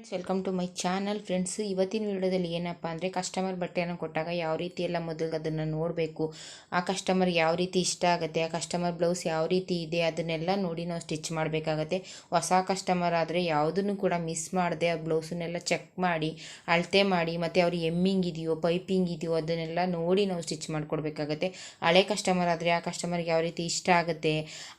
Friends welcome to my channel friends ಇವತ್ತಿನ ವಿಡಿಯೋದಲ್ಲಿ ಏನಪ್ಪ ಅಂದರೆ ಕಸ್ಟಮರ್ ಬಟ್ಟೆಯನ್ನು ಕೊಟ್ಟಾಗ ಯಾವ ರೀತಿ ಎಲ್ಲ ಮೊದಲು ಅದನ್ನು ನೋಡಬೇಕು, ಆ ಕಸ್ಟಮರ್ಗೆ ಯಾವ ರೀತಿ ಇಷ್ಟ ಆಗುತ್ತೆ, ಆ ಕಸ್ಟಮರ್ ಬ್ಲೌಸ್ ಯಾವ ರೀತಿ ಇದೆ ಅದನ್ನೆಲ್ಲ ನೋಡಿ ನಾವು ಸ್ಟಿಚ್ ಮಾಡಬೇಕಾಗತ್ತೆ. ಹೊಸ ಕಸ್ಟಮರ್ ಆದರೆ ಯಾವುದನ್ನು ಕೂಡ ಮಿಸ್ ಮಾಡದೆ ಆ ಬ್ಲೌಸನ್ನೆಲ್ಲ ಚೆಕ್ ಮಾಡಿ, ಅಳತೆ ಮಾಡಿ, ಮತ್ತು ಅವ್ರು ಎಮ್ಮಿಂಗ್ ಇದೆಯೋ ಪೈಪಿಂಗ್ ಇದೆಯೋ ಅದನ್ನೆಲ್ಲ ನೋಡಿ ನಾವು ಸ್ಟಿಚ್ ಮಾಡಿಕೊಡ್ಬೇಕಾಗತ್ತೆ. ಹಳೆ ಕಸ್ಟಮರ್ ಆದರೆ ಆ ಕಸ್ಟಮರ್ಗೆ ಯಾವ ರೀತಿ ಇಷ್ಟ ಆಗುತ್ತೆ,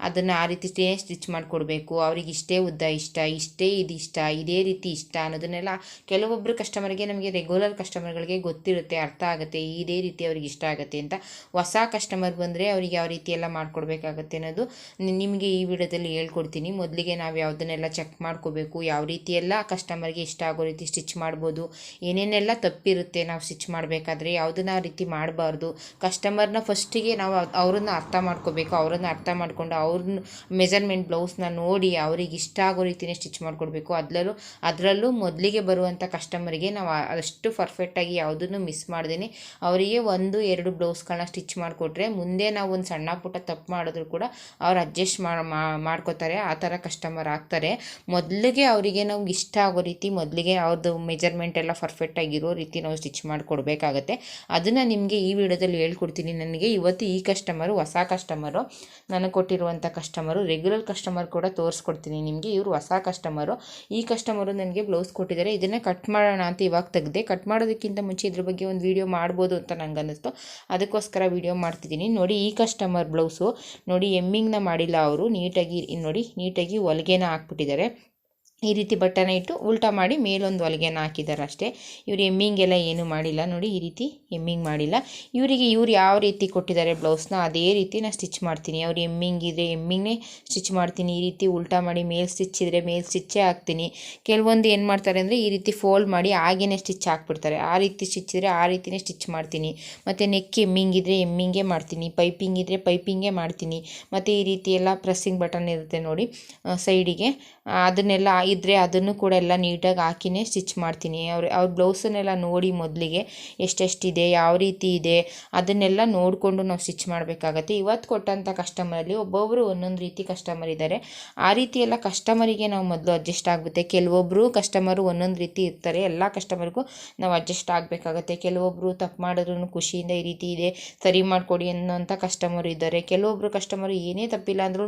ಅದನ್ನು ಆ ರೀತಿ ಸ್ಟಿಚ್ ಮಾಡಿಕೊಡ್ಬೇಕು. ಅವ್ರಿಗೆ ಇಷ್ಟೇ ಉದ್ದ ಇಷ್ಟ, ಇಷ್ಟೇ ಇದಿಷ್ಟ, ಇದೇ ರೀತಿ ಇಷ್ಟ ಅನ್ನೋದನ್ನೆಲ್ಲ ಕೆಲವೊಬ್ಬರು ಕಸ್ಟಮರ್ಗೆ ನಮಗೆ ರೆಗ್ಯುಲರ್ ಕಸ್ಟಮರ್ಗಳಿಗೆ ಗೊತ್ತಿರುತ್ತೆ, ಅರ್ಥ ಆಗುತ್ತೆ, ಇದೇ ರೀತಿ ಅವ್ರಿಗೆ ಇಷ್ಟ ಆಗುತ್ತೆ ಅಂತ. ಹೊಸ ಕಸ್ಟಮರ್ ಬಂದರೆ ಅವ್ರಿಗೆ ಯಾವ ರೀತಿ ಎಲ್ಲ ಮಾಡ್ಕೊಡ್ಬೇಕಾಗತ್ತೆ ಅನ್ನೋದು ನಿಮಗೆ ಈ ವಿಡಿಯೋದಲ್ಲಿ ಹೇಳ್ಕೊಡ್ತೀನಿ. ಮೊದಲಿಗೆ ನಾವು ಯಾವುದನ್ನೆಲ್ಲ ಚೆಕ್ ಮಾಡ್ಕೋಬೇಕು, ಯಾವ ರೀತಿ ಎಲ್ಲ ಕಸ್ಟಮರ್ಗೆ ಇಷ್ಟ ಆಗೋ ರೀತಿ ಸ್ಟಿಚ್ ಮಾಡ್ಬೋದು, ಏನೇನೆಲ್ಲ ತಪ್ಪಿರುತ್ತೆ ನಾವು ಸ್ಟಿಚ್ ಮಾಡಬೇಕಾದ್ರೆ, ಯಾವುದನ್ನ ಆ ರೀತಿ ಮಾಡಬಾರ್ದು. ಕಸ್ಟಮರ್ನ ಫಸ್ಟಿಗೆ ನಾವು ಅವ್- ಅವ್ರನ್ನ ಅರ್ಥ ಮಾಡ್ಕೋಬೇಕು, ಅವರನ್ನ ಅರ್ಥ ಮಾಡಿಕೊಂಡು ಅವ್ರನ್ನ ಮೆಜರ್ಮೆಂಟ್ ಬ್ಲೌಸ್ನ ನೋಡಿ ಅವ್ರಿಗೆ ಇಷ್ಟ ಆಗೋ ರೀತಿಯೇ ಸ್ಟಿಚ್ ಮಾಡಿಕೊಡ್ಬೇಕು. ಅದರಲ್ಲೂ ಅದರಲ್ಲೂ ಮೊದಲಿಗೆ ಬರುವಂಥ ಕಸ್ಟಮರಿಗೆ ನಾವು ಅಷ್ಟು ಪರ್ಫೆಕ್ಟಾಗಿ ಯಾವುದನ್ನು ಮಿಸ್ ಮಾಡ್ದೇನೆ. ಅವರಿಗೆ ಒಂದು, ಎರಡು ಬ್ಲೌಸ್ಗಳನ್ನ ಸ್ಟಿಚ್ ಮಾಡಿಕೊಟ್ರೆ ಮುಂದೆ ನಾವು ಒಂದು ಸಣ್ಣ ಪುಟ್ಟ ತಪ್ಪು ಮಾಡಿದ್ರು ಕೂಡ ಅವ್ರು ಅಡ್ಜಸ್ಟ್ ಮಾಡ್ಕೋತಾರೆ, ಆ ಥರ ಕಸ್ಟಮರ್ ಆಗ್ತಾರೆ. ಮೊದಲಿಗೆ ಅವರಿಗೆ ನಾವು ಇಷ್ಟ ಆಗೋ ರೀತಿ ಮೊದಲಿಗೆ ಅವ್ರದ್ದು ಮೆಜರ್ಮೆಂಟ್ ಎಲ್ಲ ಪರ್ಫೆಕ್ಟಾಗಿರೋ ರೀತಿ ನಾವು ಸ್ಟಿಚ್ ಮಾಡಿಕೊಡ್ಬೇಕಾಗತ್ತೆ. ಅದನ್ನು ನಿಮಗೆ ಈ ವಿಡಿಯೋದಲ್ಲಿ ಹೇಳ್ಕೊಡ್ತೀನಿ. ನನಗೆ ಇವತ್ತು ಈ ಕಸ್ಟಮರು ಹೊಸ ಕಸ್ಟಮರು ನನಗೆ ಕೊಟ್ಟಿರುವಂಥ ಕಸ್ಟಮರು ರೆಗ್ಯುಲರ್ ಕಸ್ಟಮರ್ ಕೂಡ ತೋರಿಸ್ಕೊಡ್ತೀನಿ ನಿಮಗೆ. ಇವರು ಹೊಸ ಕಸ್ಟಮರು ಈ ಕಸ್ಟಮರು ನನಗೆ ಬ್ಲೌಸ್ ಕೊಟ್ಟಿದ್ದಾರೆ. ಇದನ್ನು ಕಟ್ ಮಾಡೋಣ ಅಂತ ಇವಾಗ ತೆಗೆದೆ ಕಟ್ ಮಾಡೋದಕ್ಕಿಂತ ಮುಂಚೆ ಇದ್ರ ಬಗ್ಗೆ ಒಂದು ವಿಡಿಯೋ ಮಾಡ್ಬೋದು ಅಂತ ನಂಗೆ ಅನ್ನಿಸ್ತು ಅದಕ್ಕೋಸ್ಕರ ವಿಡಿಯೋ ಮಾಡ್ತಿದ್ದೀನಿ. ನೋಡಿ ಈ ಕಸ್ಟಮರ್ ಬ್ಲೌಸು ನೋಡಿ ಎಮ್ಮಿಂಗ್ನ ಮಾಡಿಲ್ಲ ಅವರು. ನೀಟಾಗಿ, ನೋಡಿ, ನೀಟಾಗಿ ಹೊಲಿಗೆನ ಹಾಕ್ಬಿಟ್ಟಿದ್ದಾರೆ. ಈ ರೀತಿ ಬಟ್ಟೆನ ಇಟ್ಟು ಉಲ್ಟಾ ಮಾಡಿ ಮೇಲೊಂದು ಹೊಲಿಗೆನ ಹಾಕಿದ್ದಾರೆ ಅಷ್ಟೇ ಇವರು ಎಮ್ಮಿಂಗ್ ಎಲ್ಲ ಏನು ಮಾಡಿಲ್ಲ. ನೋಡಿ ಈ ರೀತಿ ಎಮ್ಮಿಂಗ್ ಮಾಡಿಲ್ಲ. ಇವರಿಗೆ ಇವ್ರು ಯಾವ ರೀತಿ ಕೊಟ್ಟಿದ್ದಾರೆ ಬ್ಲೌಸ್ನ ಅದೇ ರೀತಿ ನಾನು ಸ್ಟಿಚ್ ಮಾಡ್ತೀನಿ. ಅವ್ರು ಎಮ್ಮಿಂಗ್ ಇದ್ರೆ ಎಮ್ಮಿಂಗ್ನೇ ಸ್ಟಿಚ್ ಮಾಡ್ತೀನಿ. ಈ ರೀತಿ ಉಲ್ಟಾ ಮಾಡಿ ಮೇಲ್ ಸ್ಟಿಚ್ ಇದ್ರೆ ಮೇಲ್ ಸ್ಟಿಚ್ಚೇ ಹಾಕ್ತೀನಿ. ಕೆಲವೊಂದು ಏನು ಮಾಡ್ತಾರೆ ಅಂದರೆ ಈ ರೀತಿ ಫೋಲ್ಡ್ ಮಾಡಿ ಹಾಗೇನೆ ಸ್ಟಿಚ್ ಹಾಕ್ಬಿಡ್ತಾರೆ. ಆ ರೀತಿ ಸ್ಟಿಚ್ ಇದ್ರೆ ಆ ರೀತಿಯೇ ಸ್ಟಿಚ್ ಮಾಡ್ತೀನಿ. ಮತ್ತು ನೆಕ್ ಎಮ್ಮಿಂಗ್ ಇದ್ರೆ ಎಮ್ಮಿಂಗೇ ಮಾಡ್ತೀನಿ. ಪೈಪಿಂಗ್ ಇದ್ರೆ ಪೈಪಿಂಗೇ ಮಾಡ್ತೀನಿ. ಮತ್ತು ಈ ರೀತಿ ಎಲ್ಲ ಪ್ರೆಸ್ಸಿಂಗ್ ಬಟನ್ ಇರುತ್ತೆ ನೋಡಿ ಸೈಡಿಗೆ. ಅದನ್ನೆಲ್ಲ ಇದ್ದರೆ ಅದನ್ನು ಕೂಡ ಎಲ್ಲ ನೀಟಾಗಿ ಹಾಕಿನೇ ಸ್ಟಿಚ್ ಮಾಡ್ತೀನಿ. ಅವ್ರ ಅವ್ರ ಬ್ಲೌಸನ್ನೆಲ್ಲ ನೋಡಿ ಮೊದಲಿಗೆ ಎಷ್ಟೆಷ್ಟಿದೆ, ಯಾವ ರೀತಿ ಇದೆ, ಅದನ್ನೆಲ್ಲ ನೋಡಿಕೊಂಡು ನಾವು ಸ್ಟಿಚ್ ಮಾಡಬೇಕಾಗತ್ತೆ. ಇವತ್ತು ಕೊಟ್ಟಂಥ ಕಸ್ಟಮರಲ್ಲಿ ಒಬ್ಬೊಬ್ಬರು ಒಂದೊಂದು ರೀತಿ ಕಸ್ಟಮರ್ ಇದ್ದಾರೆ ಆ ರೀತಿ ಎಲ್ಲ ಕಸ್ಟಮರಿಗೆ ನಾವು ಮೊದಲು ಅಡ್ಜಸ್ಟ್ ಆಗುತ್ತೆ ಕೆಲವೊಬ್ಬರು ಕಸ್ಟಮರು ಒಂದೊಂದು ರೀತಿ ಇರ್ತಾರೆ. ಎಲ್ಲ ಕಸ್ಟಮರ್ಗೂ ನಾವು ಅಡ್ಜಸ್ಟ್ ಆಗಬೇಕಾಗತ್ತೆ. ಕೆಲವೊಬ್ಬರು ತಪ್ಪು ಮಾಡಿದ್ರು ಖುಷಿಯಿಂದ ಈ ರೀತಿ ಇದೆ, ಸರಿ ಮಾಡಿಕೊಡಿ ಅನ್ನೋಂಥ ಕಸ್ಟಮರ್ ಇದ್ದಾರೆ. ಕೆಲವೊಬ್ಬರು ಕಸ್ಟಮರು ಏನೇ ತಪ್ಪಿಲ್ಲ ಅಂದ್ರೂ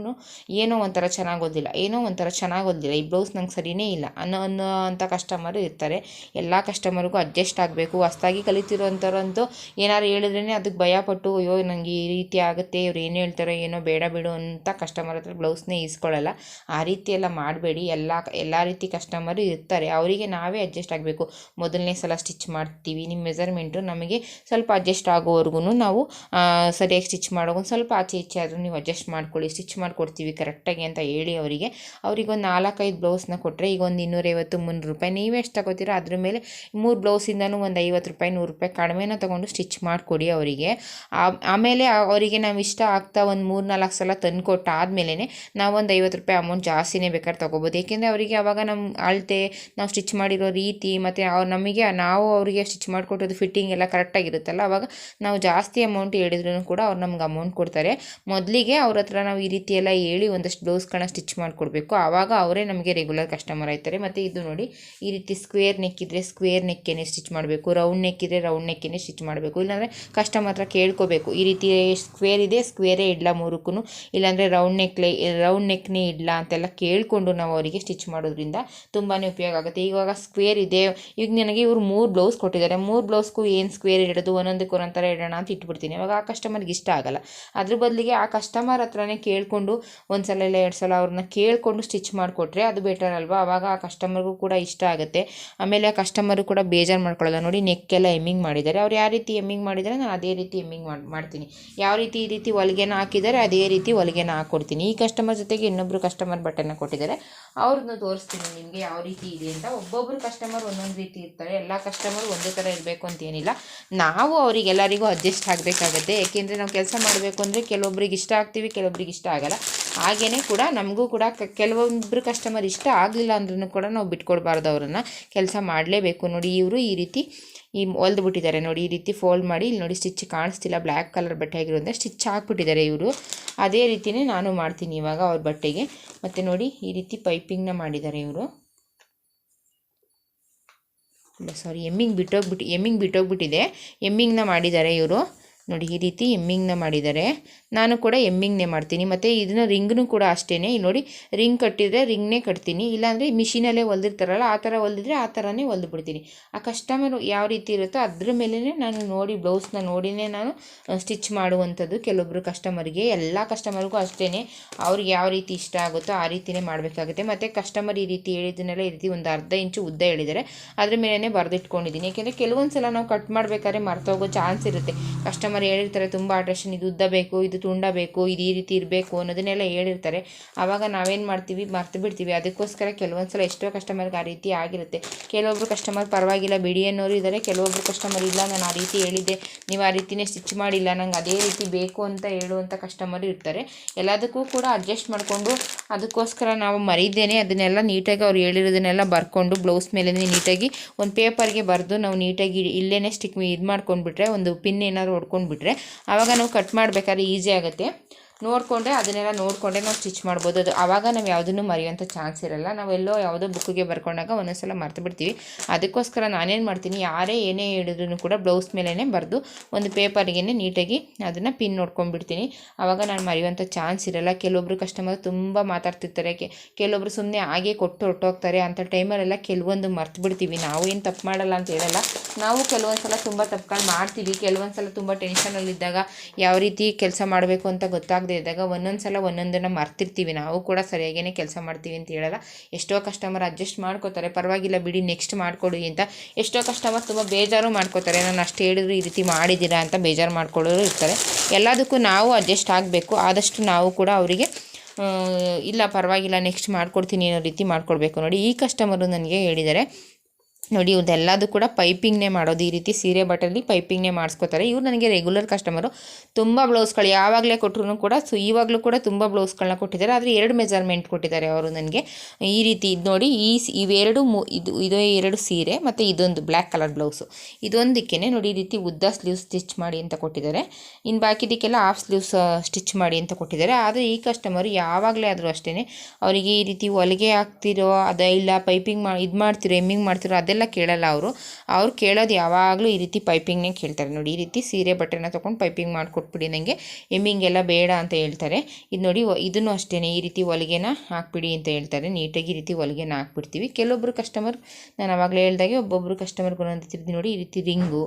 ಏನೋ ಒಂಥರ ಚೆನ್ನಾಗಿ ಓದಿಲ್ಲ, ಏನೋ ಒಂಥರ ಚೆನ್ನಾಗಿ ಓದಿಲ್ಲ ಈ ಬ್ಲೌಸ್ ನಂಗೆ ಸರಿಯೇ ಇಲ್ಲ. ಅನ್ನೋ ಅನ್ನೋ ಅಂಥ ಕಸ್ಟಮರು ಇರ್ತಾರೆ. ಎಲ್ಲ ಕಸ್ಟಮರ್ಗೂ ಅಡ್ಜಸ್ಟ್ ಆಗಬೇಕು. ಹೊಸ್ದಾಗಿ ಕಲಿತಿರೋಂಥವ್ರಂತೂ ಏನಾರು ಹೇಳಿದ್ರೇ ಅದಕ್ಕೆ ಭಯಪಟ್ಟು ಅಯ್ಯೋ ನನಗೆ ಈ ರೀತಿ ಆಗುತ್ತೆ. ಇವ್ರು ಏನು ಹೇಳ್ತಾರೋ ಏನೋ ಬೇಡ ಬಿಡು ಅಂತ ಕಸ್ಟಮರ್ ಹತ್ರ ಬ್ಲೌಸ್ನೇ ಇಸ್ಕೊಳ್ಳಲ್ಲ ಆ ರೀತಿ ಎಲ್ಲ ಮಾಡಬೇಡಿ. ಎಲ್ಲ ಎಲ್ಲ ರೀತಿ ಕಸ್ಟಮರು ಇರ್ತಾರೆ. ಅವರಿಗೆ ನಾವೇ ಅಡ್ಜಸ್ಟ್ ಆಗಬೇಕು. ಮೊದಲನೇ ಸಲ ಸ್ಟಿಚ್ ಮಾಡ್ತೀವಿ. ನಿಮ್ಮ ಮೆಜರ್ಮೆಂಟು ನಮಗೆ ಸ್ವಲ್ಪ ಅಡ್ಜಸ್ಟ್ ಆಗೋವರೆಗೂ ನಾವು ಸರಿಯಾಗಿ ಸ್ಟಿಚ್ ಮಾಡೋ ಒಂದು ಸ್ವಲ್ಪ ಆಚೆ ಈಚೆ ಆದರೂ ನೀವು ಅಡ್ಜಸ್ಟ್ ಮಾಡ್ಕೊಳ್ಳಿ. ಸ್ಟಿಚ್ ಮಾಡಿಕೊಡ್ತೀವಿ ಕರೆಕ್ಟಾಗಿ ಅಂತ ಹೇಳಿ ಅವರಿಗೆ. ಅವ್ರಿಗೊಂದು ನಾಲ್ಕೈದು ಬ್ಲೌಸ್ನ ಕೊಟ್ಟರೆ ಈಗ ಒಂದು ಇನ್ನೂರೈವತ್ತು, ಮುನ್ನೂರು ರೂಪಾಯಿ. ನೀವೇ ಎಷ್ಟು ತಗೋತೀರೋ ಅದ್ರ ಮೇಲೆ ಮೂರು ಬ್ಲೌಸಿಂದನೂ ಒಂದು ಐವತ್ತು ರೂಪಾಯಿ, ನೂರು ರೂಪಾಯಿ ಕಡಿಮೆನ ತೊಗೊಂಡು ಸ್ಟಿಚ್ ಮಾಡಿಕೊಡಿ ಅವರಿಗೆ. ಆಮೇಲೆ ಅವರಿಗೆ ನಾವು ಇಷ್ಟ ಆಗ್ತಾ ಒಂದು ಮೂರು ನಾಲ್ಕು ಸಲ ತಂದು ಆದಮೇಲೆ ನಾವು ಒಂದು ಐವತ್ತು ರೂಪಾಯಿ ಅಮೌಂಟ್ ಜಾಸ್ತಿನೇ ಬೇಕಾದ್ರೆ ತೊಗೋಬೋದು. ಏಕೆಂದರೆ ಅವರಿಗೆ ಅವಾಗ ನಮ್ಮ ಅಳತೆ, ನಾವು ಸ್ಟಿಚ್ ಮಾಡಿರೋ ರೀತಿ ಮತ್ತು ಅವ್ರು ನಮಗೆ, ನಾವು ಅವರಿಗೆ ಸ್ಟಿಚ್ ಮಾಡಿಕೊಟ್ಟಿದ್ದು ಫಿಟ್ಟಿಂಗ್ ಎಲ್ಲ ಕರೆಕ್ಟಾಗಿರುತ್ತಲ್ಲ, ಅವಾಗ ನಾವು ಜಾಸ್ತಿ ಅಮೌಂಟ್ ಹೇಳಿದ್ರೂ ಕೂಡ ಅವ್ರು ನಮ್ಗೆ ಅಮೌಂಟ್ ಕೊಡ್ತಾರೆ. ಮೊದಲಿಗೆ ಅವ್ರ ಹತ್ರ ನಾವು ಈ ರೀತಿ ಎಲ್ಲ ಹೇಳಿ ಒಂದಷ್ಟು ಬ್ಲೌಸ್ಗಳನ್ನ ಸ್ಟಿಚ್ ಮಾಡಿಕೊಡ್ಬೇಕು. ಆವಾಗ ಅವರೇ ನಮಗೆ ರೆಗ್ಯುಲರ್ ಕಸ್ಟಮರ್ ಆಯ್ತಾರೆ. ಮತ್ತು ಇದು ನೋಡಿ, ಈ ರೀತಿ ಸ್ಕ್ವೇರ್ ನೆಕ್ ಇದ್ದರೆ ಸ್ಕ್ವೇರ್ ನೆಕ್ಕೇ ಸ್ಟಿಚ್ ಮಾಡಬೇಕು ರೌಂಡ್ ನೆಕ್ ಇದ್ದರೆ ರೌಂಡ್ ನೆಕ್ಕೇನೆ ಸ್ಟಿಚ್ ಮಾಡಬೇಕು, ಇಲ್ಲಾಂದರೆ ಕಸ್ಟಮರ್ ಹತ್ರ ಕೇಳ್ಕೋಬೇಕು. ಈ ರೀತಿ ಸ್ಕ್ವೇರ್ ಇದೆ ಸ್ಕ್ವೇರೇ ಇಡಲ ಮೂರಕ್ಕೂ ಇಲ್ಲಾಂದರೆ ರೌಂಡ್ ನೆಕ್ಲೆ ರೌಂಡ್ ನೆಕ್ನೇ ಇಡಲ ಅಂತೆಲ್ಲ ಕೇಳಿಕೊಂಡು ನಾವು ಅವರಿಗೆ ಸ್ಟಿಚ್ ಮಾಡೋದ್ರಿಂದ ತುಂಬಾ ಉಪಯೋಗ ಆಗುತ್ತೆ. ಇವಾಗ ಸ್ಕ್ವೇರ್ ಇದೆ. ಈಗ ನನಗೆ ಇವರು ಮೂರು ಬ್ಲೌಸ್ ಕೊಟ್ಟಿದ್ದಾರೆ. ಮೂರು ಬ್ಲೌಸ್ಗೂ ಏನು ಸ್ಕ್ವೇರ್ ಇಡೋದು? ಒಂದೊಂದಕ್ಕೆ ಒಂದೊಂದು ಇಡೋಣ ಅಂತ ಇಟ್ಬಿಡ್ತೀನಿ. ಇವಾಗ ಆ ಕಸ್ಟಮರ್ಗೆ ಇಷ್ಟ ಆಗಲ್ಲ. ಅದ್ರ ಬದಲಿಗೆ ಆ ಕಸ್ಟಮರ್ ಹತ್ರನೇ ಕೇಳಿಕೊಂಡು ಒಂದು ಸಲ ಇಲ್ಲ ಎರಡು ಸಲ ಅವ್ರನ್ನ ಕೇಳಿಕೊಂಡು ಸ್ಟಿಚ್ ಮಾಡಿಕೊಟ್ರೆ ಅದು ಬೆಟರ್ ಅಲ್ವಾ? ಆವಾಗ ಆ ಕಸ್ಟಮರ್ಗೂ ಕೂಡ ಇಷ್ಟ ಆಗುತ್ತೆ. ಆಮೇಲೆ ಆ ಕಸ್ಟಮರು ಕೂಡ ಬೇಜಾರು ಮಾಡ್ಕೊಳ್ಳೋಲ್ಲ. ನೋಡಿ ನೆಕ್ಕೆಲ್ಲ ಎಮ್ಮಿಂಗ್ ಮಾಡಿದ್ದಾರೆ. ಅವ್ರು ಯಾವ ರೀತಿ ಎಮ್ಮಿಂಗ್ ಮಾಡಿದರೆ, ನಾನು ಅದೇ ರೀತಿ ಎಮ್ಮಿಂಗ್ ಮಾಡಿ, ಮಾಡ್ತೀನಿ. ಯಾವ ರೀತಿ ಈ ರೀತಿ ಹೊಲಿಗೆನ ಹಾಕಿದ್ದಾರೆ, ಅದೇ ರೀತಿ ಹೊಲಿಗೆನ ಹಾಕ್ಕೊಡ್ತೀನಿ ಈ ಕಸ್ಟಮರ್ ಜೊತೆಗೆ ಇನ್ನೊಬ್ಬರು ಕಸ್ಟಮರ್ ಬಟ್ಟೆನ ಕೊಟ್ಟಿದ್ದಾರೆ. ಅವ್ರನ್ನ ತೋರಿಸ್ತೀನಿ ನಿಮಗೆ ಯಾವ ರೀತಿ ಇದೆ ಅಂತ. ಒಬ್ಬೊಬ್ಬರು ಕಸ್ಟಮರ್ ಒಂದೊಂದು ರೀತಿ ಇರ್ತಾರೆ. ಎಲ್ಲ ಕಸ್ಟಮರ್ ಒಂದೇ ಥರ ಇರಬೇಕು ಅಂತ ಏನಿಲ್ಲ. ನಾವು ಅವರಿಗೆಲ್ಲರಿಗೂ ಅಡ್ಜಸ್ಟ್ ಆಗಬೇಕಾಗತ್ತೆ. ಏಕೆಂದರೆ ನಾವು ಕೆಲಸ ಮಾಡಬೇಕು ಅಂದರೆ ಕೆಲವೊಬ್ರಿಗೆ ಇಷ್ಟ ಆಗ್ತೀವಿ, ಕೆಲವೊಬ್ರಿಗೆ ಇಷ್ಟ ಆಗಲ್ಲ. ಹಾಗೆಯೇ ಕೂಡ ನಮಗೂ ಕೂಡ ಕೆಲವೊಬ್ಬರು ಕಸ್ಟಮರ್ ಇಷ್ಟ ಆಗಲಿಲ್ಲ ಅಂದ್ರೂ ಕೂಡ ನಾವು ಬಿಟ್ಕೊಡ್ಬಾರ್ದು ಅವರನ್ನು. ಕೆಲಸ ಮಾಡಲೇಬೇಕು. ನೋಡಿ, ಇವರು ಈ ರೀತಿ ಈ ಹೊಲ್ದು ಬಿಟ್ಟಿದ್ದಾರೆ ನೋಡಿ, ಈ ರೀತಿ ಫೋಲ್ಡ್ ಮಾಡಿ ಇಲ್ಲಿ ನೋಡಿ ಸ್ಟಿಚ್ ಕಾಣಿಸ್ತಿಲ್ಲ. ಬ್ಲ್ಯಾಕ್ ಕಲರ್ ಬಟ್ಟೆ ಆಗಿರೋದ್ರಿಂದ ಸ್ಟಿಚ್ ಹಾಕ್ಬಿಟ್ಟಿದ್ದಾರೆ ಇವರು. ಅದೇ ರೀತಿಯೇ ನಾನು ಮಾಡ್ತೀನಿ ಇವಾಗ ಅವ್ರ ಬಟ್ಟೆಗೆ. ಮತ್ತು ನೋಡಿ, ಈ ರೀತಿ ಪೈಪಿಂಗ್ನ ಮಾಡಿದ್ದಾರೆ ಇವರು. ಸಾರಿ ಎಮ್ಮಿಂಗ್ ಬಿಟ್ಟೋಗ್ಬಿಟ್ಟು ಎಮ್ಮಿಂಗ್ ಬಿಟ್ಟೋಗ್ಬಿಟ್ಟಿದೆ. ಎಮ್ಮಿಂಗ್ನ ಮಾಡಿದ್ದಾರೆ ಇವರು. ನೋಡಿ, ಈ ರೀತಿ ಎಮ್ಮಿಂಗ್ನ ಮಾಡಿದ್ದಾರೆ. ನಾನು ಕೂಡ ಎಮ್ಮಿಂಗ್ನೇ ಮಾಡ್ತೀನಿ. ಮತ್ತು ಇದನ್ನ ರಿಂಗ್ನು ಕೂಡ ಅಷ್ಟೇ ನೋಡಿ, ರಿಂಗ್ ಕಟ್ಟಿದರೆ ರಿಂಗ್ನೇ ಕಟ್ತೀನಿ. ಇಲ್ಲಾಂದರೆ ಮಿಷಿನಲ್ಲೇ ಹೊಲ್ದಿರ್ತಾರಲ್ಲ, ಆ ಥರ ಹೊಲ್ದಿದ್ರೆ ಆ ಥರನೇ ಹೊಲ್ದು ಬಿಡ್ತೀನಿ ಆ ಕಸ್ಟಮರ್ ಯಾವ ರೀತಿ ಇರುತ್ತೋ ಅದ್ರ ಮೇಲೇ ನಾನು ನೋಡಿ, ಬ್ಲೌಸ್ನ ನೋಡಿನೇ ನಾನು ಸ್ಟಿಚ್ ಮಾಡುವಂಥದ್ದು ಕೆಲವೊಬ್ಬರು ಕಸ್ಟಮರ್ಗೆ. ಎಲ್ಲ ಕಸ್ಟಮರ್ಗೂ ಅಷ್ಟೇ ಅವ್ರಿಗೆ ಯಾವ ರೀತಿ ಇಷ್ಟ ಆಗುತ್ತೋ ಆ ರೀತಿನೇ ಮಾಡಬೇಕಾಗುತ್ತೆ. ಮತ್ತು ಕಸ್ಟಮರ್ ಈ ರೀತಿ ಹೇಳಿದ್ದನ್ನೆಲ್ಲ ಈ ರೀತಿ ಒಂದು ಅರ್ಧ ಇಂಚು ಉದ್ದ ಹೇಳಿದರೆ ಅದ್ರ ಮೇಲೇ ಬರೆದಿಟ್ಕೊಂಡಿದ್ದೀನಿ. ಯಾಕೆಂದರೆ ಕೆಲವೊಂದು ಸಲ ನಾವು ಕಟ್ ಮಾಡಬೇಕಾದ್ರೆ ಮರ್ತೋಗೋ ಚಾನ್ಸ್ ಇರುತ್ತೆ. ಕಸ್ಟಮರ್ ಹೇಳಿರ್ತಾರೆ, ತುಂಬ ಅಟ್ರಾಕ್ಷನ್ ಇದು ಉದ್ದ ಬೇಕು, ಇದು ತುಂಡ ಬೇಕು, ಇದು ಈ ರೀತಿ ಇರಬೇಕು, ಅನ್ನೋದನ್ನೆಲ್ಲ ಹೇಳಿರ್ತಾರೆ. ಆವಾಗ ನಾವೇನು ಮಾಡ್ತೀವಿ, ಮರ್ತು ಬಿಡ್ತೀವಿ. ಅದಕ್ಕೋಸ್ಕರ ಕೆಲವೊಂದು ಸಲ ಎಷ್ಟೋ ಕಸ್ಟಮರ್ಗೆ ಆ ರೀತಿ ಆಗಿರುತ್ತೆ. ಕೆಲವೊಬ್ಬರು ಕಸ್ಟಮರ್ ಪರವಾಗಿಲ್ಲ, ಬಿಡಿ ಅನ್ನೋರು ಇದ್ದಾರೆ ಕೆಲವೊಬ್ಬರು ಕಸ್ಟಮರ್ ಇಲ್ಲ, ನಾನು ಆ ರೀತಿ ಹೇಳಿದ್ದೆ, ನೀವು ಆ ರೀತಿಯೇ ಸ್ಟಿಚ್ ಮಾಡಿಲ್ಲ, ನಂಗೆ ಅದೇ ರೀತಿ ಬೇಕು ಅಂತ ಹೇಳುವಂಥ ಕಸ್ಟಮರ್ ಇರ್ತಾರೆ. ಎಲ್ಲದಕ್ಕೂ ಕೂಡ ಅಡ್ಜಸ್ಟ್ ಮಾಡಿಕೊಂಡು ಅದಕ್ಕೋಸ್ಕರ ನಾವು ಮರಿದೇನೆ ಅದನ್ನೆಲ್ಲ ನೀಟಾಗಿ ಅವ್ರು ಹೇಳಿರೋದನ್ನೆಲ್ಲ ಬರ್ಕೊಂಡು, ಬ್ಲೌಸ್ ಮೇಲೆ ನೀಟಾಗಿ, ಒಂದು ಪೇಪರ್ಗೆ ಬರೆದು ನಾವು ನೀಟಾಗಿ ಇಲ್ಲೇ ಸ್ಟಿಕ್ ಇದು ಮಾಡ್ಕೊಂಡ್ಬಿಟ್ರೆ ಒಂದು ಪಿನ್ ಏನಾದ್ರು ಹೊಡ್ಕೊಂಡ್ಬಿಟ್ರೆ ಆವಾಗ ನಾವು ಕಟ್ ಮಾಡಬೇಕಾದ್ರೆ ಈಸಿ ಆಗುತ್ತೆ. ನೋಡಿಕೊಂಡೆ, ಅದನ್ನೆಲ್ಲ ನೋಡಿಕೊಂಡೆ ನಾವು ಸ್ಟಿಚ್ ಮಾಡ್ಬೋದು. ಅದು ಆವಾಗ ನಾವು ಯಾವುದನ್ನು ಮರೆಯುವಂಥ ಚಾನ್ಸ್ ಇರಲ್ಲ. ನಾವೆಲ್ಲೋ ಯಾವುದೋ ಬುಕ್ಕಿಗೆ ಬರ್ಕೊಂಡಾಗ ಒಂದೊಂದ್ಸಲ ಮರ್ತು ಬಿಡ್ತೀವಿ. ಅದಕ್ಕೋಸ್ಕರ ನಾನೇನು ಮಾಡ್ತೀನಿ, ಯಾರೇ ಏನೇ ಹೇಳಿದ್ರು ಕೂಡ ಬ್ಲೌಸ್ ಮೇಲೇ ಬರೆದು ಒಂದು ಪೇಪರ್ಗೆ ನೀಟಾಗಿ ಅದನ್ನು ಪಿನ್ ನೋಡ್ಕೊಂಡ್ಬಿಡ್ತೀನಿ. ಆವಾಗ ನಾನು ಮರೆಯುವಂಥ ಚಾನ್ಸ್ ಇರಲ್ಲ. ಕೆಲವೊಬ್ರು ಕಸ್ಟಮರ್ ತುಂಬ ಮಾತಾಡ್ತಿರ್ತಾರೆ. ಕೆಲವೊಬ್ರು ಸುಮ್ಮನೆ ಹಾಗೆ ಕೊಟ್ಟು ಹೊರಟೋಗ್ತಾರೆ. ಅಂಥ ಟೈಮಲ್ಲೆಲ್ಲ ಕೆಲವೊಂದು ಮರ್ತು ಬಿಡ್ತೀವಿ. ನಾವು ಏನು ತಪ್ಪು ಮಾಡಲ್ಲ ಅಂತ ಹೇಳಲ್ಲ. ನಾವು ಕೆಲವೊಂದು ಸಲ ತುಂಬ ತಪ್ಪುಗಳು ಮಾಡ್ತೀವಿ. ಕೆಲವೊಂದು ಸಲ ತುಂಬ ಟೆನ್ಷನಲ್ಲಿದ್ದಾಗ ಯಾವ ರೀತಿ ಕೆಲಸ ಮಾಡಬೇಕು ಅಂತ ಗೊತ್ತಾಗದೇ ಇದ್ದಾಗ ಒಂದೊಂದು ಸಲ ಒಂದೊಂದನ್ನು ಮರ್ತಿರ್ತೀವಿ. ನಾವು ಕೂಡ ಸರಿಯಾಗೇ ಕೆಲಸ ಮಾಡ್ತೀವಿ ಅಂತ ಹೇಳಲ್ಲ. ಎಷ್ಟೋ ಕಸ್ಟಮರ್ ಅಡ್ಜಸ್ಟ್ ಮಾಡ್ಕೋತಾರೆ. ಪರವಾಗಿಲ್ಲ ಬಿಡಿ ನೆಕ್ಸ್ಟ್ ಮಾಡಿಕೊಡಿ ಅಂತ. ಎಷ್ಟೋ ಕಸ್ಟಮರ್ ತುಂಬ ಬೇಜಾರು ಮಾಡ್ಕೋತಾರೆ. ನಾನು ಅಷ್ಟು ಹೇಳಿದ್ರು ಈ ರೀತಿ ಮಾಡಿದ್ದೀರಾ ಅಂತ ಬೇಜಾರು ಮಾಡ್ಕೊಳ್ಳೋರು ಇರ್ತಾರೆ. ಎಲ್ಲದಕ್ಕೂ ನಾವು ಅಡ್ಜಸ್ಟ್ ಆಗಬೇಕು. ಆದಷ್ಟು ನಾವು ಕೂಡ ಅವರಿಗೆ ಇಲ್ಲ ಪರವಾಗಿಲ್ಲ ನೆಕ್ಸ್ಟ್ ಮಾಡ್ಕೊಡ್ತೀನಿ ಅನ್ನೋ ರೀತಿ ಮಾಡಿಕೊಡ್ಬೇಕು. ನೋಡಿ, ಈ ಕಸ್ಟಮರು ನನಗೆ ಹೇಳಿದ್ದಾರೆ ನೋಡಿ ಇವ್ರದ್ದೆಲ್ಲದೂ ಕೂಡ ಪೈಪಿಂಗ್ನೇ ಮಾಡೋದು. ಈ ರೀತಿ ಸೀರೆ ಬಟ್ಟೆಲಿ ಪೈಪಿಂಗ್ನೇ ಮಾಡಿಸ್ಕೋತಾರೆ. ಇವ್ರು ನನಗೆ ರೆಗ್ಯುಲರ್ ಕಸ್ಟಮರು ತುಂಬ ಬ್ಲೌಸ್ಗಳು ಯಾವಾಗಲೇ ಕೊಟ್ಟರು ಕೂಡ ಸೊ, ಇವಾಗಲೂ ಕೂಡ ತುಂಬ ಬ್ಲೌಸ್ಗಳನ್ನ ಕೊಟ್ಟಿದ್ದಾರೆ. ಆದರೆ ಎರಡು ಮೆಜರ್ಮೆಂಟ್ ಕೊಟ್ಟಿದ್ದಾರೆ ಅವರು ನನಗೆ. ಈ ರೀತಿ ಇದು ನೋಡಿ, ಈ ಇವೆರಡು ಮು, ಇದು ಇದು ಎರಡು ಸೀರೆ ಮತ್ತು ಇದೊಂದು ಬ್ಲ್ಯಾಕ್ ಕಲರ್ ಬ್ಲೌಸು ಇದೊಂದಕ್ಕೆ ನೋಡಿ, ಈ ರೀತಿ ಉದ್ದ ಸ್ಲೀವ್ ಸ್ಟಿಚ್ ಮಾಡಿ ಅಂತ ಕೊಟ್ಟಿದ್ದಾರೆ. ಇನ್ನು ಬಾಕಿದಕ್ಕೆಲ್ಲ ಹಾಫ್ ಸ್ಲೀವ್ಸ್ ಸ್ಟಿಚ್ ಮಾಡಿ ಅಂತ ಕೊಟ್ಟಿದ್ದಾರೆ. ಆದರೆ ಈ ಕಸ್ಟಮರು ಯಾವಾಗಲೇ ಆದರೂ ಅಷ್ಟೇ ಅವರಿಗೆ ಈ ರೀತಿ ಹೊಲಿಗೆ ಹಾಕ್ತಿರೋ, ಅದ ಇಲ್ಲ, ಪೈಪಿಂಗ್ ಮಾ, ಇದು ಮಾಡ್ತಿರೋ ಎಮ್ಮಿಂಗ್ ಮಾಡ್ತಿರೋ, ಅದೆಲ್ಲ ಕೇಳಲ್ಲ ಅವರು. ಅವ್ರು ಕೇಳೋದು ಯಾವಾಗಲೂ ಈ ರೀತಿ ಪೈಪಿಂಗ್ನೇ ಕೇಳ್ತಾರೆ. ನೋಡಿ, ಈ ರೀತಿ ಸೀರೆ ಬಟ್ಟೆನ ತೊಗೊಂಡು ಪೈಪಿಂಗ್ ಮಾಡಿಕೊಟ್ಬಿಡಿ ನನಗೆ ಎಮ್ಮಿಂಗ್ ಎಲ್ಲ ಬೇಡ ಅಂತ ಹೇಳ್ತಾರೆ. ಇದು ನೋಡಿ ಇದನ್ನು ಅಷ್ಟೇ ಈ ರೀತಿ ಹೊಲಿಗೆನ ಹಾಕ್ಬಿಡಿ ಅಂತ ಹೇಳ್ತಾರೆ. ನೀಟಾಗಿ ಈ ರೀತಿ ಹೊಲಿಗೆನ ಹಾಕ್ಬಿಡ್ತೀವಿ. ಕೆಲವೊಬ್ಬರು ಕಸ್ಟಮರ್ ನಾನು ಆವಾಗಲೇ ಹೇಳ್ದಾಗೆ ಒಬ್ಬೊಬ್ಬರು ಕಸ್ಟಮರ್ ಒಂದೊಂದು ನೋಡಿ, ಈ ರೀತಿ ರಿಂಗು.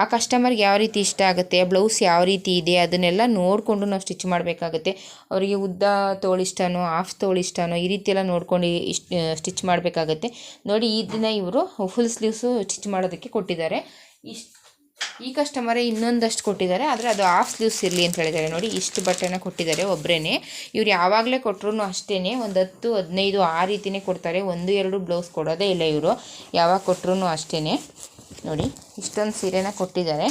ಆ ಕಸ್ಟಮರ್ಗೆ ಯಾವ ರೀತಿ ಇಷ್ಟ ಆಗುತ್ತೆ? ಬ್ಲೌಸ್ ಯಾವ ರೀತಿ ಇದೆ? ಅದನ್ನೆಲ್ಲ ನೋಡಿಕೊಂಡು ನಾವು ಸ್ಟಿಚ್ ಮಾಡಬೇಕಾಗುತ್ತೆ. ಅವರಿಗೆ ಉದ್ದ ತೋಳಿಷ್ಟನೋ ಹಾಫ್ ತೋಳಿಷ್ಟನೋ ಈ ರೀತಿ ಎಲ್ಲ ನೋಡ್ಕೊಂಡು ಇಷ್ಟು ಸ್ಟಿಚ್ ಮಾಡಬೇಕಾಗತ್ತೆ. ನೋಡಿ, ಇದನ್ನ ಇವರು ಫುಲ್ ಸ್ಲೀವ್ಸು ಸ್ಟಿಚ್ ಮಾಡೋದಕ್ಕೆ ಕೊಟ್ಟಿದ್ದಾರೆ. ಇಷ್ಟು ಈ ಕಸ್ಟಮರೇ ಇನ್ನೊಂದಷ್ಟು ಕೊಟ್ಟಿದ್ದಾರೆ. ಆದರೆ ಅದು ಹಾಫ್ ಸ್ಲೀವ್ಸ್ ಇರಲಿ ಅಂತ ಹೇಳಿದ್ದಾರೆ. ನೋಡಿ, ಇಷ್ಟು ಬಟ್ಟೆನ ಕೊಟ್ಟಿದ್ದಾರೆ ಒಬ್ಬರೇ ಇವ್ರು ಯಾವಾಗಲೇ ಕೊಟ್ಟರು ಅಷ್ಟೇ ಒಂದು ಹತ್ತು, ಹದಿನೈದು ಆ ರೀತಿನೇ ಕೊಡ್ತಾರೆ. ಒಂದು, ಎರಡು ಬ್ಲೌಸ್ ಕೊಡೋದೇ ಇಲ್ಲ ಇವರು. ಯಾವಾಗ ಕೊಟ್ಟರು ಅಷ್ಟೇ ನೋಡಿ, ಇಷ್ಟೊಂದು ಸೀರೆನ ಕೊಟ್ಟಿದ್ದಾರೆ.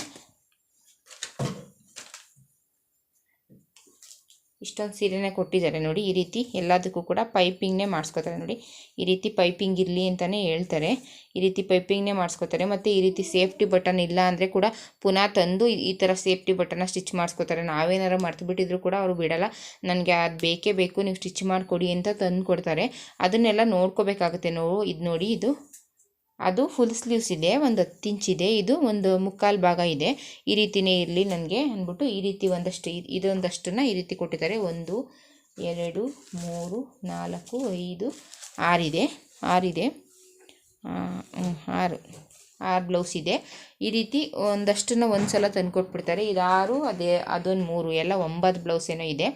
ಇಷ್ಟೊಂದು ಸೀರೆನೇ ಕೊಟ್ಟಿದ್ದಾರೆ ನೋಡಿ, ಈ ರೀತಿ ಎಲ್ಲದಕ್ಕೂ ಕೂಡ ಪೈಪಿಂಗ್ನೇ ಮಾಡಿಸ್ಕೋತಾರೆ ನೋಡಿ. ಈ ರೀತಿ ಪೈಪಿಂಗ್ ಇರಲಿ ಅಂತಲೇ ಹೇಳ್ತಾರೆ. ಈ ರೀತಿ ಪೈಪಿಂಗ್ನೇ ಮಾಡಿಸ್ಕೋತಾರೆ. ಮತ್ತು ಈ ರೀತಿ ಸೇಫ್ಟಿ ಬಟನ್ ಇಲ್ಲ ಅಂದರೆ ಕೂಡ ಪುನಃ ತಂದು ಈ- ಥರ ಸೇಫ್ಟಿ ಬಟನ್ನ ಸ್ಟಿಚ್ ಮಾಡಿಸ್ಕೋತಾರೆ. ನಾವೇನಾರು ಮರ್ತು ಬಿಟ್ಟಿದ್ರು ಕೂಡ ಅವರು ಬಿಡಲ್ಲ. ನನಗೆ ಅದು ಬೇಕೇ ಬೇಕು, ನೀವು ಸ್ಟಿಚ್ ಮಾಡಿಕೊಡಿ ಅಂತ ತಂದು ಕೊಡ್ತಾರೆ ಅದನ್ನೆಲ್ಲ ನೋಡ್ಕೋಬೇಕಾಗುತ್ತೆ ನೋವು. ಇದು ನೋಡಿ, ಇದು ಅದು ಫುಲ್ ಸ್ಲೀವ್ಸ್ ಇದೆ, ಒಂದು ಹತ್ತು ಇಂಚ್ ಇದೆ, ಇದು ಒಂದು ಮುಕ್ಕಾಲು ಭಾಗ ಇದೆ. ಈ ರೀತಿಯೇ ಇರಲಿ ನನಗೆ ಅಂದ್ಬಿಟ್ಟು ಈ ರೀತಿ ಒಂದಷ್ಟು ಇದೊಂದಷ್ಟನ್ನು ಈ ರೀತಿ ಕೊಟ್ಟಿದ್ದಾರೆ. ಒಂದು, ಎರಡು, ಮೂರು, ನಾಲ್ಕು, ಐದು ಆರಿದೆ ಆರಿದೆ ಆರು ಆರು ಬ್ಲೌಸ್ ಇದೆ. ಈ ರೀತಿ ಒಂದಷ್ಟನ್ನು ಒಂದು ಸಲ ತಂದುಕೊಟ್ಬಿಡ್ತಾರೆ. ಇದು ಆರು ಅದೇ, ಅದೊಂದು ಮೂರು, ಎಲ್ಲ ಒಂಬತ್ತು ಬ್ಲೌಸ್ ಏನೋ ಇದೆ.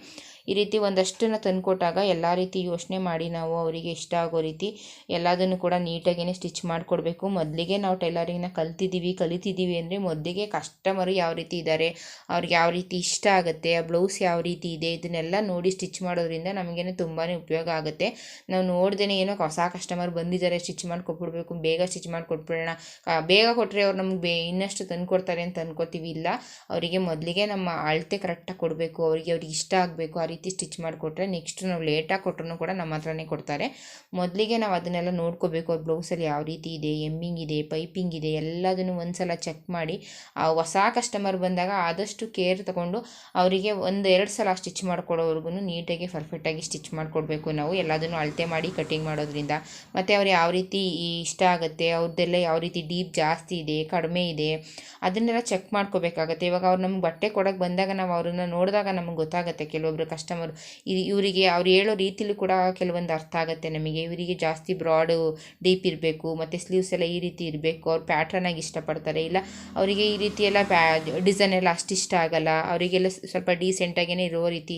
ಈ ರೀತಿ ಒಂದಷ್ಟನ್ನು ತಂದುಕೊಟ್ಟಾಗ ಎಲ್ಲ ರೀತಿ ಯೋಚನೆ ಮಾಡಿ ನಾವು ಅವರಿಗೆ ಇಷ್ಟ ಆಗೋ ರೀತಿ ಎಲ್ಲದನ್ನು ಕೂಡ ನೀಟಾಗಿಯೇ ಸ್ಟಿಚ್ ಮಾಡಿಕೊಡ್ಬೇಕು. ಮೊದಲಿಗೆ ನಾವು ಟೈಲರಿಂಗ್ನ ಕಲ್ತಿದ್ದೀವಿ, ಕಲಿತಿದ್ದೀವಿ ಅಂದರೆ ಮೊದಲಿಗೆ ಕಸ್ಟಮರು ಯಾವ ರೀತಿ ಇದ್ದಾರೆ ಅವ್ರಿಗೆ ಯಾವ ರೀತಿ ಇಷ್ಟ ಆಗುತ್ತೆ, ಆ ಬ್ಲೌಸ್ ಯಾವ ರೀತಿ ಇದೆ, ಇದನ್ನೆಲ್ಲ ನೋಡಿ ಸ್ಟಿಚ್ ಮಾಡೋದ್ರಿಂದ ನಮಗೇನು ತುಂಬಾ ಉಪಯೋಗ ಆಗುತ್ತೆ. ನಾವು ನೋಡ್ದೇ ಏನೋ ಹೊಸ ಕಸ್ಟಮರ್ ಬಂದಿದ್ದಾರೆ, ಸ್ಟಿಚ್ ಮಾಡಿ ಕೊಟ್ಬಿಡ್ಬೇಕು ಬೇಗ ಸ್ಟಿಚ್ ಮಾಡಿ ಕೊಟ್ಬಿಡೋಣ ಬೇಗ ಕೊಟ್ಟರೆ ಅವ್ರು ನಮ್ಗೆ ಬೇ, ಇನ್ನಷ್ಟು ತಂದು ಕೊಡ್ತಾರೆ ಅಂತ ಅನ್ಕೋತೀವಿ. ಇಲ್ಲ, ಅವರಿಗೆ ಮೊದಲಿಗೆ ನಮ್ಮ ಅಳತೆ ಕರೆಕ್ಟಾಗಿ ಕೊಡಬೇಕು, ಅವರಿಗೆ ಅವ್ರಿಗೆ ಇಷ್ಟ ಆಗಬೇಕು, ಆ ರೀತಿ ರೀತಿ ಸ್ಟಿಚ್ ಮಾಡಿಕೊಟ್ರೆ ನೆಕ್ಸ್ಟ್ ನಾವು ಲೇಟಾಗಿ ಕೊಟ್ಟರು ಕೂಡ ನಮ್ಮ ಹತ್ರನೇ ಕೊಡ್ತಾರೆ. ಮೊದಲಿಗೆ ನಾವು ಅದನ್ನೆಲ್ಲ ನೋಡ್ಕೋಬೇಕು, ಅವ್ರ ಬ್ಲೌಸಲ್ಲಿ ಯಾವ ರೀತಿ ಇದೆ ಎಮ್ಮಿಂಗ್ ಇದೆ ಪೈಪಿಂಗ್ ಇದೆ, ಎಲ್ಲದನ್ನು ಒಂದ್ಸಲ ಚೆಕ್ ಮಾಡಿ, ಆ ಹೊಸ ಕಸ್ಟಮರ್ ಬಂದಾಗ ಆದಷ್ಟು ಕೇರ್ ತಗೊಂಡು ಅವರಿಗೆ ಒಂದು ಎರಡು ಸಲ ಸ್ಟಿಚ್ ಮಾಡಿಕೊಡೋವರೆಗೂ ನೀಟಾಗಿ ಪರ್ಫೆಕ್ಟಾಗಿ ಸ್ಟಿಚ್ ಮಾಡಿಕೊಡ್ಬೇಕು ನಾವು. ಎಲ್ಲದನ್ನು ಅಳತೆ ಮಾಡಿ ಕಟಿಂಗ್ ಮಾಡೋದ್ರಿಂದ. ಮತ್ತು ಅವ್ರು ಯಾವ ರೀತಿ ಇಷ್ಟ ಆಗುತ್ತೆ ಅವ್ರದ್ದೆಲ್ಲ ಯಾವ ರೀತಿ ಡೀಪ್ ಜಾಸ್ತಿ ಇದೆ, ಕಡಿಮೆ ಇದೆ, ಅದನ್ನೆಲ್ಲ ಚೆಕ್ ಮಾಡ್ಕೋಬೇಕಾಗತ್ತೆ. ಇವಾಗ ಅವ್ರು ನಮ್ಗೆ ಬಟ್ಟೆ ಕೊಡೋಕೆ ಬಂದಾಗ ನಾವು ಅವ್ರನ್ನ ನೋಡಿದಾಗ ನಮ್ಗೆ ಗೊತ್ತಾಗುತ್ತೆ. ಕೆಲವೊಬ್ರು ಕಸ್ಟಮರ್. ಇವರಿಗೆ ಅವ್ರು ಹೇಳೋ ರೀತಿಲೂ ಕೂಡ ಕೆಲವೊಂದು ಅರ್ಥ ಆಗುತ್ತೆ ನಮಗೆ. ಇವರಿಗೆ ಜಾಸ್ತಿ ಬ್ರಾಡು, ಡೀಪ್ ಇರಬೇಕು, ಮತ್ತು ಸ್ಲೀವ್ಸ್ ಎಲ್ಲ ಈ ರೀತಿ ಇರಬೇಕು. ಅವ್ರು ಪ್ಯಾಟ್ರನಾಗಿ ಇಷ್ಟಪಡ್ತಾರೆ. ಇಲ್ಲ, ಅವರಿಗೆ ಈ ರೀತಿ ಎಲ್ಲ ಪ್ಯಾ ಡಿಸೈನ್ ಎಲ್ಲ ಅಷ್ಟು ಇಷ್ಟ ಆಗಲ್ಲ. ಅವರಿಗೆಲ್ಲ ಸ್ವಲ್ಪ ಡೀಸೆಂಟಾಗೇ ಇರೋ ರೀತಿ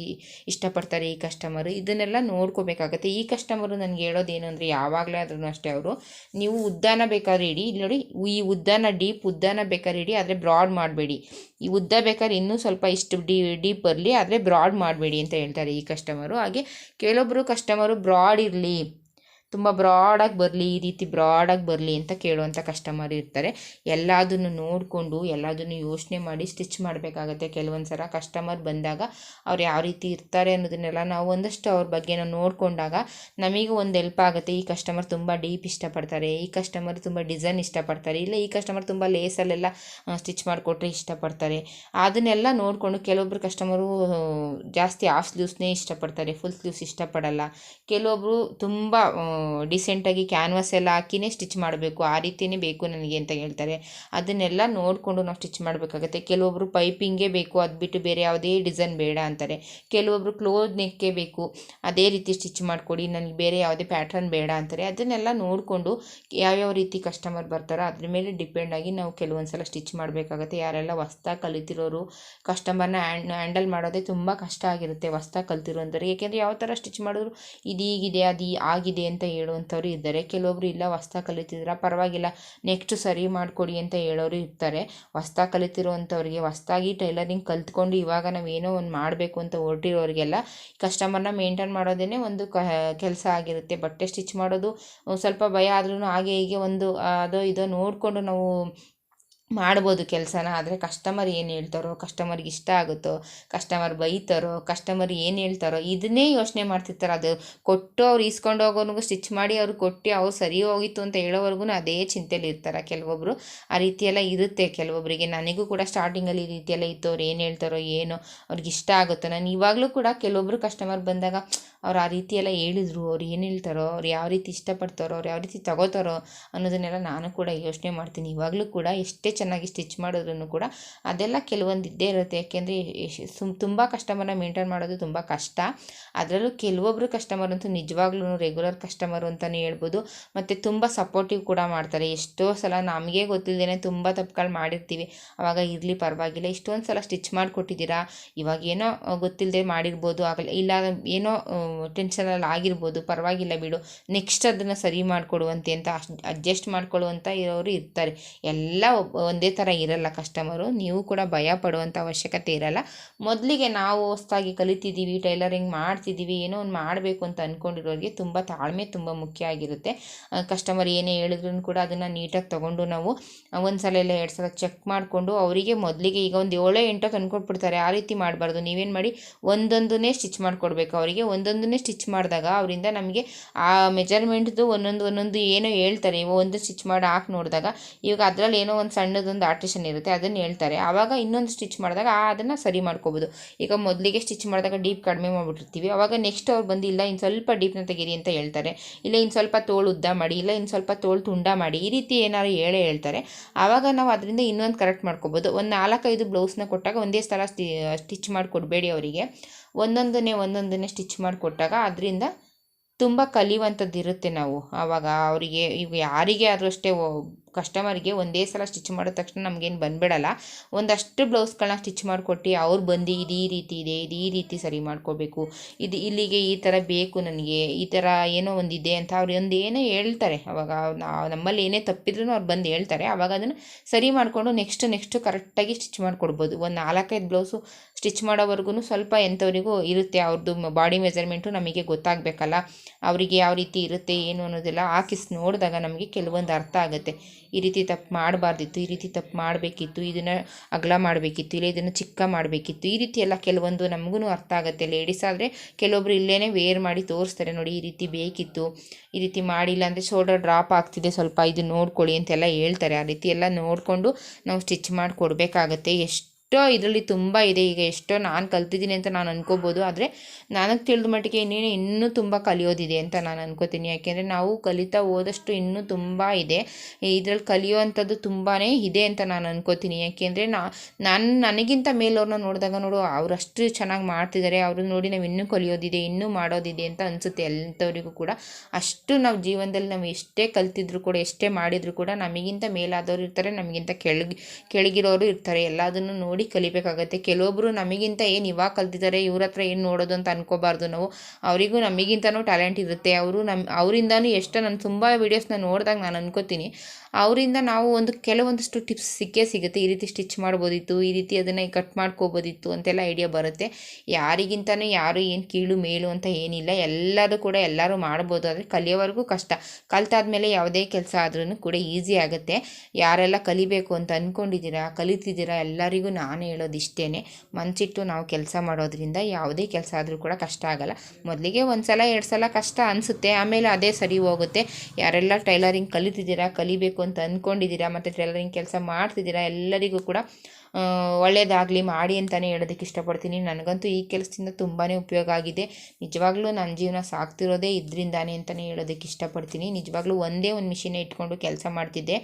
ಇಷ್ಟಪಡ್ತಾರೆ ಈ ಕಸ್ಟಮರು. ಇದನ್ನೆಲ್ಲ ನೋಡ್ಕೋಬೇಕಾಗತ್ತೆ. ಈ ಕಸ್ಟಮರು ನನಗೆ ಹೇಳೋದೇನು ಅಂದರೆ ಯಾವಾಗಲೇ ಆದ್ರೂ ಅಷ್ಟೇ ಅವರು. ನೀವು ಉದ್ದಾನ ಬೇಕಾದ್ರೆ ಇಡಿ. ಇಲ್ಲಿ ನೋಡಿ, ಈ ಉದ್ದಾನ ಡೀಪ್ ಉದ್ದಾನ ಬೇಕಾದ್ರೆ ಇಡಿ, ಆದರೆ ಬ್ರಾಡ್ ಮಾಡಬೇಡಿ. ಈ ಉದ್ದ ಬೇಕಾದ್ರೆ ಇನ್ನೂ ಸ್ವಲ್ಪ ಇಷ್ಟು ಡೀ, ಡೀಪ್ ಬರಲಿ ಆದರೆ ಬ್ರಾಡ್ ಮಾಡಬೇಡಿ ಅಂತ ಹೇಳ್ತಾರೆ ಈ ಕಸ್ಟಮರು ಹಾಗೆ ಕೆಲವೊಬ್ಬರು ಕಸ್ಟಮರು ಬ್ರಾಡ್ ಇರಲಿ. ತುಂಬ ಬ್ರಾಡಾಗಿ ಬರಲಿ, ಈ ರೀತಿ ಬ್ರಾಡಾಗಿ ಬರಲಿ ಅಂತ ಕೇಳುವಂಥ ಕಸ್ಟಮರ್ ಇರ್ತಾರೆ. ಎಲ್ಲದನ್ನು ನೋಡಿಕೊಂಡು, ಎಲ್ಲದನ್ನು ಯೋಚನೆ ಮಾಡಿ ಸ್ಟಿಚ್ ಮಾಡಬೇಕಾಗತ್ತೆ. ಕೆಲವೊಂದು ಸಲ ಕಸ್ಟಮರ್ ಬಂದಾಗ ಅವ್ರು ಯಾವ ರೀತಿ ಇರ್ತಾರೆ ಅನ್ನೋದನ್ನೆಲ್ಲ ನಾವು ಒಂದಷ್ಟು ಅವ್ರ ಬಗ್ಗೆ ನೋಡಿಕೊಂಡಾಗ ನಮಗೂ ಒಂದು ಹೆಲ್ಪ್ ಆಗುತ್ತೆ. ಈ ಕಸ್ಟಮರ್ ತುಂಬ ಡೀಪ್ ಇಷ್ಟಪಡ್ತಾರೆ. ಈ ಕಸ್ಟಮರ್ ತುಂಬ ಡಿಸೈನ್ ಇಷ್ಟಪಡ್ತಾರೆ. ಇಲ್ಲ, ಈ ಕಸ್ಟಮರ್ ತುಂಬ ಲೇಸಲ್ಲೆಲ್ಲ ಸ್ಟಿಚ್ ಮಾಡಿಕೊಟ್ರೆ ಇಷ್ಟಪಡ್ತಾರೆ. ಅದನ್ನೆಲ್ಲ ನೋಡಿಕೊಂಡು ಕೆಲವೊಬ್ಬರು ಕಸ್ಟಮರು ಜಾಸ್ತಿ ಹಾಫ್ ಸ್ಲೀವ್ಸ್ನೇ ಇಷ್ಟಪಡ್ತಾರೆ. ಫುಲ್ ಸ್ಲೀವ್ಸ್ ಇಷ್ಟಪಡಲ್ಲ. ಕೆಲವೊಬ್ಬರು ತುಂಬ ಡಿಸೆಂಟಾಗಿ ಕ್ಯಾನ್ವಾಸ್ ಎಲ್ಲ ಹಾಕಿನೇ ಸ್ಟಿಚ್ ಮಾಡಬೇಕು. ಆ ರೀತಿಯೇ ಬೇಕು ನನಗೆ ಅಂತ ಹೇಳ್ತಾರೆ. ಅದನ್ನೆಲ್ಲ ನೋಡಿಕೊಂಡು ನಾವು ಸ್ಟಿಚ್ ಮಾಡಬೇಕಾಗತ್ತೆ. ಕೆಲವೊಬ್ಬರು ಪೈಪಿಂಗೇ ಬೇಕು, ಅದು ಬಿಟ್ಟು ಬೇರೆ ಯಾವುದೇ ಡಿಸೈನ್ ಬೇಡ ಅಂತಾರೆ. ಕೆಲವೊಬ್ಬರು ಕ್ಲೋತ್ ನೆಕ್ಕೆ ಬೇಕು, ಅದೇ ರೀತಿ ಸ್ಟಿಚ್ ಮಾಡಿಕೊಡಿ, ನನಗೆ ಬೇರೆ ಯಾವುದೇ ಪ್ಯಾಟ್ರನ್ ಬೇಡ ಅಂತಾರೆ. ಅದನ್ನೆಲ್ಲ ನೋಡಿಕೊಂಡು ಯಾವ್ಯಾವ ರೀತಿ ಕಸ್ಟಮರ್ ಬರ್ತಾರೋ ಅದ್ರ ಮೇಲೆ ಡಿಪೆಂಡ್ ಆಗಿ ನಾವು ಕೆಲವೊಂದು ಸಲ ಸ್ಟಿಚ್ ಮಾಡಬೇಕಾಗತ್ತೆ. ಯಾರೆಲ್ಲ ಹೊಸ್ದಾಗಿ ಕಲಿತಿರೋರು ಕಸ್ಟಮರ್ನ ಹ್ಯಾಂಡಲ್ ಮಾಡೋದೇ ತುಂಬ ಕಷ್ಟ ಆಗಿರುತ್ತೆ ಹೊಸ್ದಾಗಿ ಅಂತಾರೆ ಏಕೆಂದರೆ ಯಾವ ಥರ ಸ್ಟಿಚ್ ಮಾಡಿದ್ರು ಇದೀಗಿದೆ ಅದು ಆಗಿದೆ ಅಂತ ಹೇಳುವಂಥವ್ರು ಇದ್ದಾರೆ. ಕೆಲವೊಬ್ರು ಇಲ್ಲ ಹೊಸ್ದಾಗಿ ಕಲಿತಿದ್ರ, ಪರವಾಗಿಲ್ಲ ನೆಕ್ಸ್ಟ್ ಸರಿ ಮಾಡಿಕೊಡಿ ಅಂತ ಹೇಳೋರು ಇರ್ತಾರೆ. ಹೊಸ್ದಾಗಿ ಕಲಿತಿರುವಂಥವ್ರಿಗೆ, ಹೊಸ್ತಾಗಿ ಟೈಲರಿಂಗ್ ಕಲ್ತ್ಕೊಂಡು ಇವಾಗ ನಾವು ಏನೋ ಒಂದು ಮಾಡಬೇಕು ಅಂತ ಹೊರಟಿರೋರಿಗೆಲ್ಲ ಕಸ್ಟಮರ್ನ ಮೇಂಟೈನ್ ಮಾಡೋದೇ ಒಂದು ಕೆಲಸ ಆಗಿರುತ್ತೆ. ಬಟ್ಟೆ ಸ್ಟಿಚ್ ಮಾಡೋದು ಸ್ವಲ್ಪ ಭಯ ಆದ್ರೂ ಹಾಗೆ ಹೀಗೆ ಒಂದು ಅದೋ ಇದೋ ನೋಡಿಕೊಂಡು ನಾವು ಮಾಡ್ಬೋದು ಕೆಲಸನ, ಆದರೆ ಕಸ್ಟಮರ್ ಏನು ಹೇಳ್ತಾರೋ ಕಸ್ಟಮರ್ಗೆ ಇಷ್ಟ ಆಗುತ್ತೋ ಕಸ್ಟಮರ್ ಬೈತಾರೋ ಕಸ್ಟಮರ್ ಏನು ಹೇಳ್ತಾರೋ, ಇದನ್ನೇ ಯೋಚನೆ ಮಾಡ್ತಿರ್ತಾರೆ. ಅದು ಕೊಟ್ಟು ಅವ್ರು ಇಸ್ಕೊಂಡು ಹೋಗೋನಿಗೂ ಸ್ಟಿಚ್ ಮಾಡಿ ಅವ್ರು ಕೊಟ್ಟು ಅವ್ರು ಸರಿ ಹೋಗಿತ್ತು ಅಂತ ಹೇಳೋವರೆಗೂ ಅದೇ ಚಿಂತೆಯಲ್ಲಿ ಇರ್ತಾರೆ ಕೆಲವೊಬ್ಬರು ಆ ರೀತಿಯೆಲ್ಲ ಇರುತ್ತೆ ಕೆಲವೊಬ್ಬರಿಗೆ ನನಗೂ ಕೂಡ ಸ್ಟಾರ್ಟಿಂಗಲ್ಲಿ ಈ ರೀತಿಯೆಲ್ಲ ಇತ್ತು ಅವ್ರು ಏನು ಹೇಳ್ತಾರೋ, ಏನೋ ಅವ್ರಿಗೆ ಇಷ್ಟ ಆಗುತ್ತೋ. ನಾನು ಇವಾಗಲೂ ಕೂಡ ಕೆಲವೊಬ್ಬರು ಕಸ್ಟಮರ್ ಬಂದಾಗ ಅವ್ರು ಆ ರೀತಿ ಎಲ್ಲ ಹೇಳಿದ್ರು, ಅವ್ರು ಏನು ಹೇಳ್ತಾರೋ, ಅವ್ರು ಯಾವ ರೀತಿ ಇಷ್ಟಪಡ್ತಾರೋ, ಅವ್ರು ಯಾವ ರೀತಿ ತಗೋತಾರೋ ಅನ್ನೋದನ್ನೆಲ್ಲ ನಾನು ಕೂಡ ಯೋಚನೆ ಮಾಡ್ತೀನಿ. ಇವಾಗಲೂ ಕೂಡ ಎಷ್ಟೇ ಚೆನ್ನಾಗಿ ಸ್ಟಿಚ್ ಮಾಡಿದ್ರೂ ಕೂಡ ಅದೆಲ್ಲ ಕೆಲವೊಂದು ಇದ್ದೇ ಇರುತ್ತೆ. ಯಾಕೆಂದರೆ ಸುಮ್ ತುಂಬ ಕಸ್ಟಮರ್ನ ಮೇಂಟೈನ್ ಮಾಡೋದು ತುಂಬ ಕಷ್ಟ. ಅದರಲ್ಲೂ ಕೆಲವೊಬ್ಬರು ಕಸ್ಟಮರ್ ಅಂತೂ ನಿಜವಾಗ್ಲೂ ರೆಗ್ಯುಲರ್ ಕಸ್ಟಮರ್ ಅಂತಲೇ ಹೇಳ್ಬೋದು. ಮತ್ತು ತುಂಬ ಸಪೋರ್ಟಿವ್ ಕೂಡ ಮಾಡ್ತಾರೆ. ಎಷ್ಟೋ ಸಲ ನಮಗೆ ಗೊತ್ತಿಲ್ಲದೇನೆ ತುಂಬ ತಪ್ಪುಗಳು ಮಾಡಿರ್ತೀವಿ. ಆವಾಗ ಇರಲಿ ಪರವಾಗಿಲ್ಲ. ಇಷ್ಟೊಂದು ಸಲ ಸ್ಟಿಚ್ ಮಾಡಿಕೊಟ್ಟಿದ್ದೀರಾ? ಇವಾಗ ಏನೋ ಗೊತ್ತಿಲ್ಲದೆ ಮಾಡಿರ್ಬೋದು. ಆಗಲ್ಲ ಇಲ್ಲ ಏನೋ ಟೆನ್ಷನಲ್ಲಿ ಆಗಿರ್ಬೋದು, ಪರವಾಗಿಲ್ಲ ಬಿಡು. ನೆಕ್ಸ್ಟ್ ಅದನ್ನು ಸರಿ ಮಾಡಿಕೊಡುವಂತೆ ಅಂತ ಅಡ್ಜಸ್ಟ್ ಮಾಡ್ಕೊಳ್ಳುವಂಥ ಇರೋರು ಇರ್ತಾರೆ. ಎಲ್ಲ ಒಂದೇ ಥರ ಇರಲ್ಲ ಕಸ್ಟಮರು ನೀವು ಕೂಡ ಭಯ ಪಡುವಂಥ ಅವಶ್ಯಕತೆ ಇರಲ್ಲ. ಮೊದಲಿಗೆ ನಾವು ಹೊಸ್ದಾಗಿ ಕಲಿತಿದ್ದೀವಿ ಟೈಲರಿಂಗ್ ಮಾಡ್ತಿದ್ದೀವಿ, ಏನೋ ಒಂದು ಮಾಡಬೇಕು ಅಂತ ಅಂದ್ಕೊಂಡಿರೋರಿಗೆ ತುಂಬ ತಾಳ್ಮೆ ತುಂಬ ಮುಖ್ಯ ಆಗಿರುತ್ತೆ. ಕಸ್ಟಮರ್ ಏನೇ ಹೇಳಿದ್ರು ಕೂಡ ಅದನ್ನು ನೀಟಾಗಿ ತೊಗೊಂಡು ನಾವು ಒಂದು ಸಲ ಇಲ್ಲ ಎರಡು ಸಲ ಚೆಕ್ ಮಾಡಿಕೊಂಡು ಅವರಿಗೆ ಮೊದಲಿಗೆ ಈಗ ಒಂದು ಏಳೋ ಎಂಟೋ ತಂದ್ಕೊಟ್ಬಿಡ್ತಾರೆ. ಆ ರೀತಿ ಮಾಡಬಾರ್ದು. ನೀವೇನು ಮಾಡಿ, ಒಂದೊಂದನ್ನೇ ಸ್ಟಿಚ್ ಮಾಡಿಕೊಡ್ಬೇಕು. ಅವರಿಗೆ ಒಂದೊಂದನ್ನೇ ಸ್ಟಿಚ್ ಮಾಡಿದಾಗ ಅವರಿಂದ ನಮಗೆ ಆ ಮೆಜರ್ಮೆಂಟ್ದು ಒಂದೊಂದು ಒಂದೊಂದು ಏನೋ ಹೇಳ್ತಾರೆ. ಒಂದು ಸ್ಟಿಚ್ ಮಾಡಿ ಹಾಕಿ ನೋಡಿದಾಗ ಇವಾಗ ಅದರಲ್ಲಿ ಏನೋ ಒಂದು ಸಣ್ಣದೊಂದು ಆರ್ಟಿಷನ್ ಇರುತ್ತೆ, ಅದನ್ನು ಹೇಳ್ತಾರೆ. ಆವಾಗ ಇನ್ನೊಂದು ಸ್ಟಿಚ್ ಮಾಡಿದಾಗ ಆ ಅದನ್ನು ಸರಿ ಮಾಡ್ಕೋಬೋದು. ಈಗ ಮೊದಲಿಗೆ ಸ್ಟಿಚ್ ಮಾಡಿದಾಗ ಡೀಪ್ ಕಡಿಮೆ ಮಾಡಿಬಿಟ್ಟಿರ್ತೀವಿ. ಆವಾಗ ನೆಕ್ಸ್ಟ್ ಅವ್ರು ಬಂದು, ಇಲ್ಲ ಇನ್ನು ಸ್ವಲ್ಪ ಡೀಪ್ನ ತೆಗೀರಿ ಅಂತ ಹೇಳ್ತಾರೆ. ಇಲ್ಲ ಇನ್ನು ಸ್ವಲ್ಪ ತೋಳು ಉದ್ದ ಮಾಡಿ, ಇಲ್ಲ ಇನ್ನು ಸ್ವಲ್ಪ ತೋಳು ತುಂಡ ಮಾಡಿ ಈ ರೀತಿ ಏನಾದ್ರು ಹೇಳೇ ಹೇಳ್ತಾರೆ. ಆವಾಗ ನಾವು ಅದರಿಂದ ಇನ್ನೊಂದು ಕರೆಕ್ಟ್ ಮಾಡ್ಕೋಬೋದು. ಒಂದು ನಾಲ್ಕೈದು ಬ್ಲೌಸ್ನ ಕೊಟ್ಟಾಗ ಒಂದೇ ಸಲ ಸ್ಟಿ ಸ್ಟಿಚ್ ಮಾಡಿ ಕೊಡಬೇಡಿ ಅವರಿಗೆ. ಒಂದೊಂದನ್ನೇ ಒಂದೊಂದನ್ನೇ ಸ್ಟಿಚ್ ಮಾಡಿಕೊಟ್ಟಾಗ ಅದರಿಂದ ತುಂಬ ಕಲಿಯುವಂಥದ್ದು ಇರುತ್ತೆ ನಾವು. ಆವಾಗ ಅವರಿಗೆ ಈಗ ಯಾರಿಗೆ ಆದರೂ ಅಷ್ಟೇ ಕಸ್ಟಮರ್ಗೆ ಒಂದೇ ಸಲ ಸ್ಟಿಚ್ ಮಾಡಿದ ತಕ್ಷಣ ನಮಗೇನು ಬಂದ್ಬಿಡಲ್ಲ. ಒಂದಷ್ಟು ಬ್ಲೌಸ್ಗಳನ್ನ ಸ್ಟಿಚ್ ಮಾಡಿಕೊಟ್ಟು ಅವ್ರು ಬಂದು ಇದು ಈ ರೀತಿ ಇದೆ, ಇದು ಈ ರೀತಿ ಸರಿ ಮಾಡ್ಕೋಬೇಕು. ಇದು ಇಲ್ಲಿಗೆ ಈ ಥರ ಬೇಕು ನನಗೆ, ಈ ಥರ ಏನೋ ಒಂದಿದೆ ಅಂತ ಅವ್ರು ಒಂದು ಏನೋ ಹೇಳ್ತಾರೆ. ಅವಾಗ ನಮ್ಮಲ್ಲಿ ಏನೇ ತಪ್ಪಿದ್ರೂ ಅವ್ರು ಬಂದು ಹೇಳ್ತಾರೆ. ಆವಾಗ ಅದನ್ನು ಸರಿ ಮಾಡಿಕೊಂಡು ನೆಕ್ಸ್ಟ್ ನೆಕ್ಸ್ಟು ಕರೆಕ್ಟಾಗಿ ಸ್ಟಿಚ್ ಮಾಡಿಕೊಡ್ಬೋದು. ಒಂದು ನಾಲ್ಕೈದು ಬ್ಲೌಸು ಸ್ಟಿಚ್ ಮಾಡೋವರೆಗೂ ಸ್ವಲ್ಪ ಎಂಥವರಿಗೂ ಇರುತ್ತೆ ಅವ್ರದ್ದು ಬಾಡಿ ಮೆಜರ್ಮೆಂಟು ನಮಗೆ ಗೊತ್ತಾಗಬೇಕಲ್ಲ. ಅವರಿಗೆ ಯಾವ ರೀತಿ ಇರುತ್ತೆ, ಏನು ಅನ್ನೋದೆಲ್ಲ ಹಾಕಿಸ್ ನೋಡಿದಾಗ ನಮಗೆ ಕೆಲವೊಂದು ಅರ್ಥ ಆಗುತ್ತೆ. ಈ ರೀತಿ ತಪ್ಪು ಮಾಡಬಾರ್ದಿತ್ತು, ಈ ರೀತಿ ತಪ್ಪು ಮಾಡಬೇಕಿತ್ತು, ಇದನ್ನು ಅಗಲ ಮಾಡಬೇಕಿತ್ತು, ಇಲ್ಲ ಇದನ್ನು ಚಿಕ್ಕ ಮಾಡಬೇಕಿತ್ತು, ಈ ರೀತಿ ಎಲ್ಲ ಕೆಲವೊಂದು ನಮಗೂ ಅರ್ಥ ಆಗುತ್ತೆ. ಲೇಡೀಸ್ ಆದರೆ ಕೆಲವೊಬ್ರು ಇಲ್ಲೇ ವೇರ್ ಮಾಡಿ ತೋರಿಸ್ತಾರೆ ನೋಡಿ, ಈ ರೀತಿ ಬೇಕಿತ್ತು, ಈ ರೀತಿ ಮಾಡಿಲ್ಲ ಅಂದರೆ ಶೋಲ್ಡರ್ ಡ್ರಾಪ್ ಆಗ್ತಿದೆ ಸ್ವಲ್ಪ, ಇದು ನೋಡ್ಕೊಳ್ಳಿ ಅಂತೆಲ್ಲ ಹೇಳ್ತಾರೆ. ಆ ರೀತಿ ಎಲ್ಲ ನೋಡಿಕೊಂಡು ನಾವು ಸ್ಟಿಚ್ ಮಾಡಿ ಕೊಡಬೇಕಾಗತ್ತೆ ಎಷ್ಟು ಎಷ್ಟೋ ಇದರಲ್ಲಿ ತುಂಬ ಇದೆ. ಈಗ ಎಷ್ಟೋ ನಾನು ಕಲ್ತಿದ್ದೀನಿ ಅಂತ ನಾನು ಅನ್ಕೋಬೋದು. ಆದರೆ ನನಗೆ ತಿಳಿದ ಮಟ್ಟಿಗೆ ಇನ್ನೇನು ಇನ್ನೂ ತುಂಬ ಕಲಿಯೋದಿದೆ ಅಂತ ನಾನು ಅನ್ಕೋತೀನಿ. ಯಾಕೆಂದರೆ ನಾವು ಕಲಿತಾ ಹೋದಷ್ಟು ಇನ್ನೂ ತುಂಬ ಇದೆ. ಇದರಲ್ಲಿ ಕಲಿಯುವಂಥದ್ದು ತುಂಬಾ ಇದೆ ಅಂತ ನಾನು ಅನ್ಕೋತೀನಿ. ಯಾಕೆಂದರೆ ನಾನು, ನನಗಿಂತ ಮೇಲವ್ರನ್ನ ನೋಡಿದಾಗ ನೋಡು, ಅವರಷ್ಟು ಚೆನ್ನಾಗಿ ಮಾಡ್ತಿದ್ದಾರೆ ಅವ್ರನ್ನ ನೋಡಿ ನಾವು ಇನ್ನೂ ಕಲಿಯೋದಿದೆ, ಇನ್ನೂ ಮಾಡೋದಿದೆ ಅಂತ ಅನಿಸುತ್ತೆ ಎಂಥವರಿಗೂ ಕೂಡ. ಅಷ್ಟು ನಾವು ಜೀವನದಲ್ಲಿ ನಾವು ಎಷ್ಟೇ ಕಲ್ತಿದ್ರು ಕೂಡ, ಎಷ್ಟೇ ಮಾಡಿದರೂ ಕೂಡ ನಮಗಿಂತ ಮೇಲಾದವರು ಇರ್ತಾರೆ, ನಮಗಿಂತ ಕೆಳಗೆ, ಕೆಳಗಿರೋರು ಇರ್ತಾರೆ. ಎಲ್ಲದನ್ನು ನೋಡಿ ಕಲಿಬೇಕಾಗತ್ತೆ. ಕೆಲವೊಬ್ಬರು ನಮಗಿಂತ ಏನು ಇವಾಗ ಕಲ್ತಿದ್ದಾರೆ ಇವ್ರ ಹತ್ರ ಏನು ನೋಡೋದು ಅಂತ ಅನ್ಕೋಬಾರ್ದು ನಾವು. ಅವರಿಗೂ ನಮಗಿಂತನೂ ಟ್ಯಾಲೆಂಟ್ ಇರುತ್ತೆ. ಅವರು ನಮ್ಮ ಅವರಿಂದನೂ ಎಷ್ಟೋ ನಾನು ತುಂಬ ವೀಡಿಯೋಸ್ನ ನೋಡಿದಾಗ ನಾನು ಅನ್ಕೋತೀನಿ. ಅವರಿಂದ ನಾವು ಒಂದು ಕೆಲವೊಂದಷ್ಟು ಟಿಪ್ಸ್ ಸಿಕ್ಕೇ ಸಿಗುತ್ತೆ. ಈ ರೀತಿ ಸ್ಟಿಚ್ ಮಾಡ್ಬೋದಿತ್ತು, ಈ ರೀತಿ ಅದನ್ನು ಕಟ್ ಮಾಡ್ಕೋಬೋದಿತ್ತು ಅಂತೆಲ್ಲ ಐಡಿಯಾ ಬರುತ್ತೆ. ಯಾರಿಗಿಂತನೂ ಯಾರು ಏನು ಕೀಳು ಮೇಲು ಅಂತ ಏನಿಲ್ಲ. ಎಲ್ಲರೂ ಕೂಡ ಎಲ್ಲರೂ ಮಾಡ್ಬೋದು. ಆದರೆ ಕಲಿಯೋವರೆಗೂ ಕಷ್ಟ. ಕಲ್ತಾದ್ಮೇಲೆ ಯಾವುದೇ ಕೆಲಸ ಆದ್ರೂ ಕೂಡ ಈಸಿ ಆಗುತ್ತೆ. ಯಾರೆಲ್ಲ ಕಲಿಬೇಕು ಅಂತ ಅಂದ್ಕೊಂಡಿದ್ದೀರಾ ಕಲಿತಿದ್ದೀರಾ ಎಲ್ಲರಿಗೂ ನಾನು ಹೇಳೋದು ಇಷ್ಟೇ ಮನಸ್ಸಿಟ್ಟು ನಾವು ಕೆಲಸ ಮಾಡೋದ್ರಿಂದ ಯಾವುದೇ ಕೆಲಸ ಆದರೂ ಕೂಡ ಕಷ್ಟ ಆಗಲ್ಲ. ಮೊದಲಿಗೆ ಒಂದು ಸಲ ಎರಡು ಸಲ ಕಷ್ಟ ಅನಿಸುತ್ತೆ. ಆಮೇಲೆ ಅದೇ ಸರಿ ಹೋಗುತ್ತೆ. ಯಾರೆಲ್ಲ ಟೈಲರಿಂಗ್ ಕಲಿತಿದ್ದೀರಾ, ಕಲಿಬೇಕು ಅಂತ ಅಂದ್ಕೊಂಡಿದ್ದೀರಾ ಮತ್ತು ಟೈಲರಿಂಗ್ ಕೆಲಸ ಮಾಡ್ತಿದ್ದೀರಾ ಎಲ್ಲರಿಗೂ ಕೂಡ ಒಳ್ಳೆಯದಾಗಲಿ ಮಾಡಿ ಅಂತಲೇ ಹೇಳೋದಕ್ಕೆ ಇಷ್ಟಪಡ್ತೀನಿ. ನನಗಂತೂ ಈ ಕೆಲಸದಿಂದ ತುಂಬಾ ಉಪಯೋಗ ಆಗಿದೆ. ನಿಜವಾಗ್ಲೂ ನನ್ನ ಜೀವನ ಸಾಕ್ತಿರೋದೇ ಇದರಿಂದಾನೇ ಅಂತಲೇ ಹೇಳೋದಕ್ಕೆ ಇಷ್ಟಪಡ್ತೀನಿ. ನಿಜವಾಗ್ಲೂ ಒಂದೇ ಒಂದು ಮಿಷಿನ್ ಇಟ್ಕೊಂಡು ಕೆಲಸ ಮಾಡ್ತಿದ್ದೆ.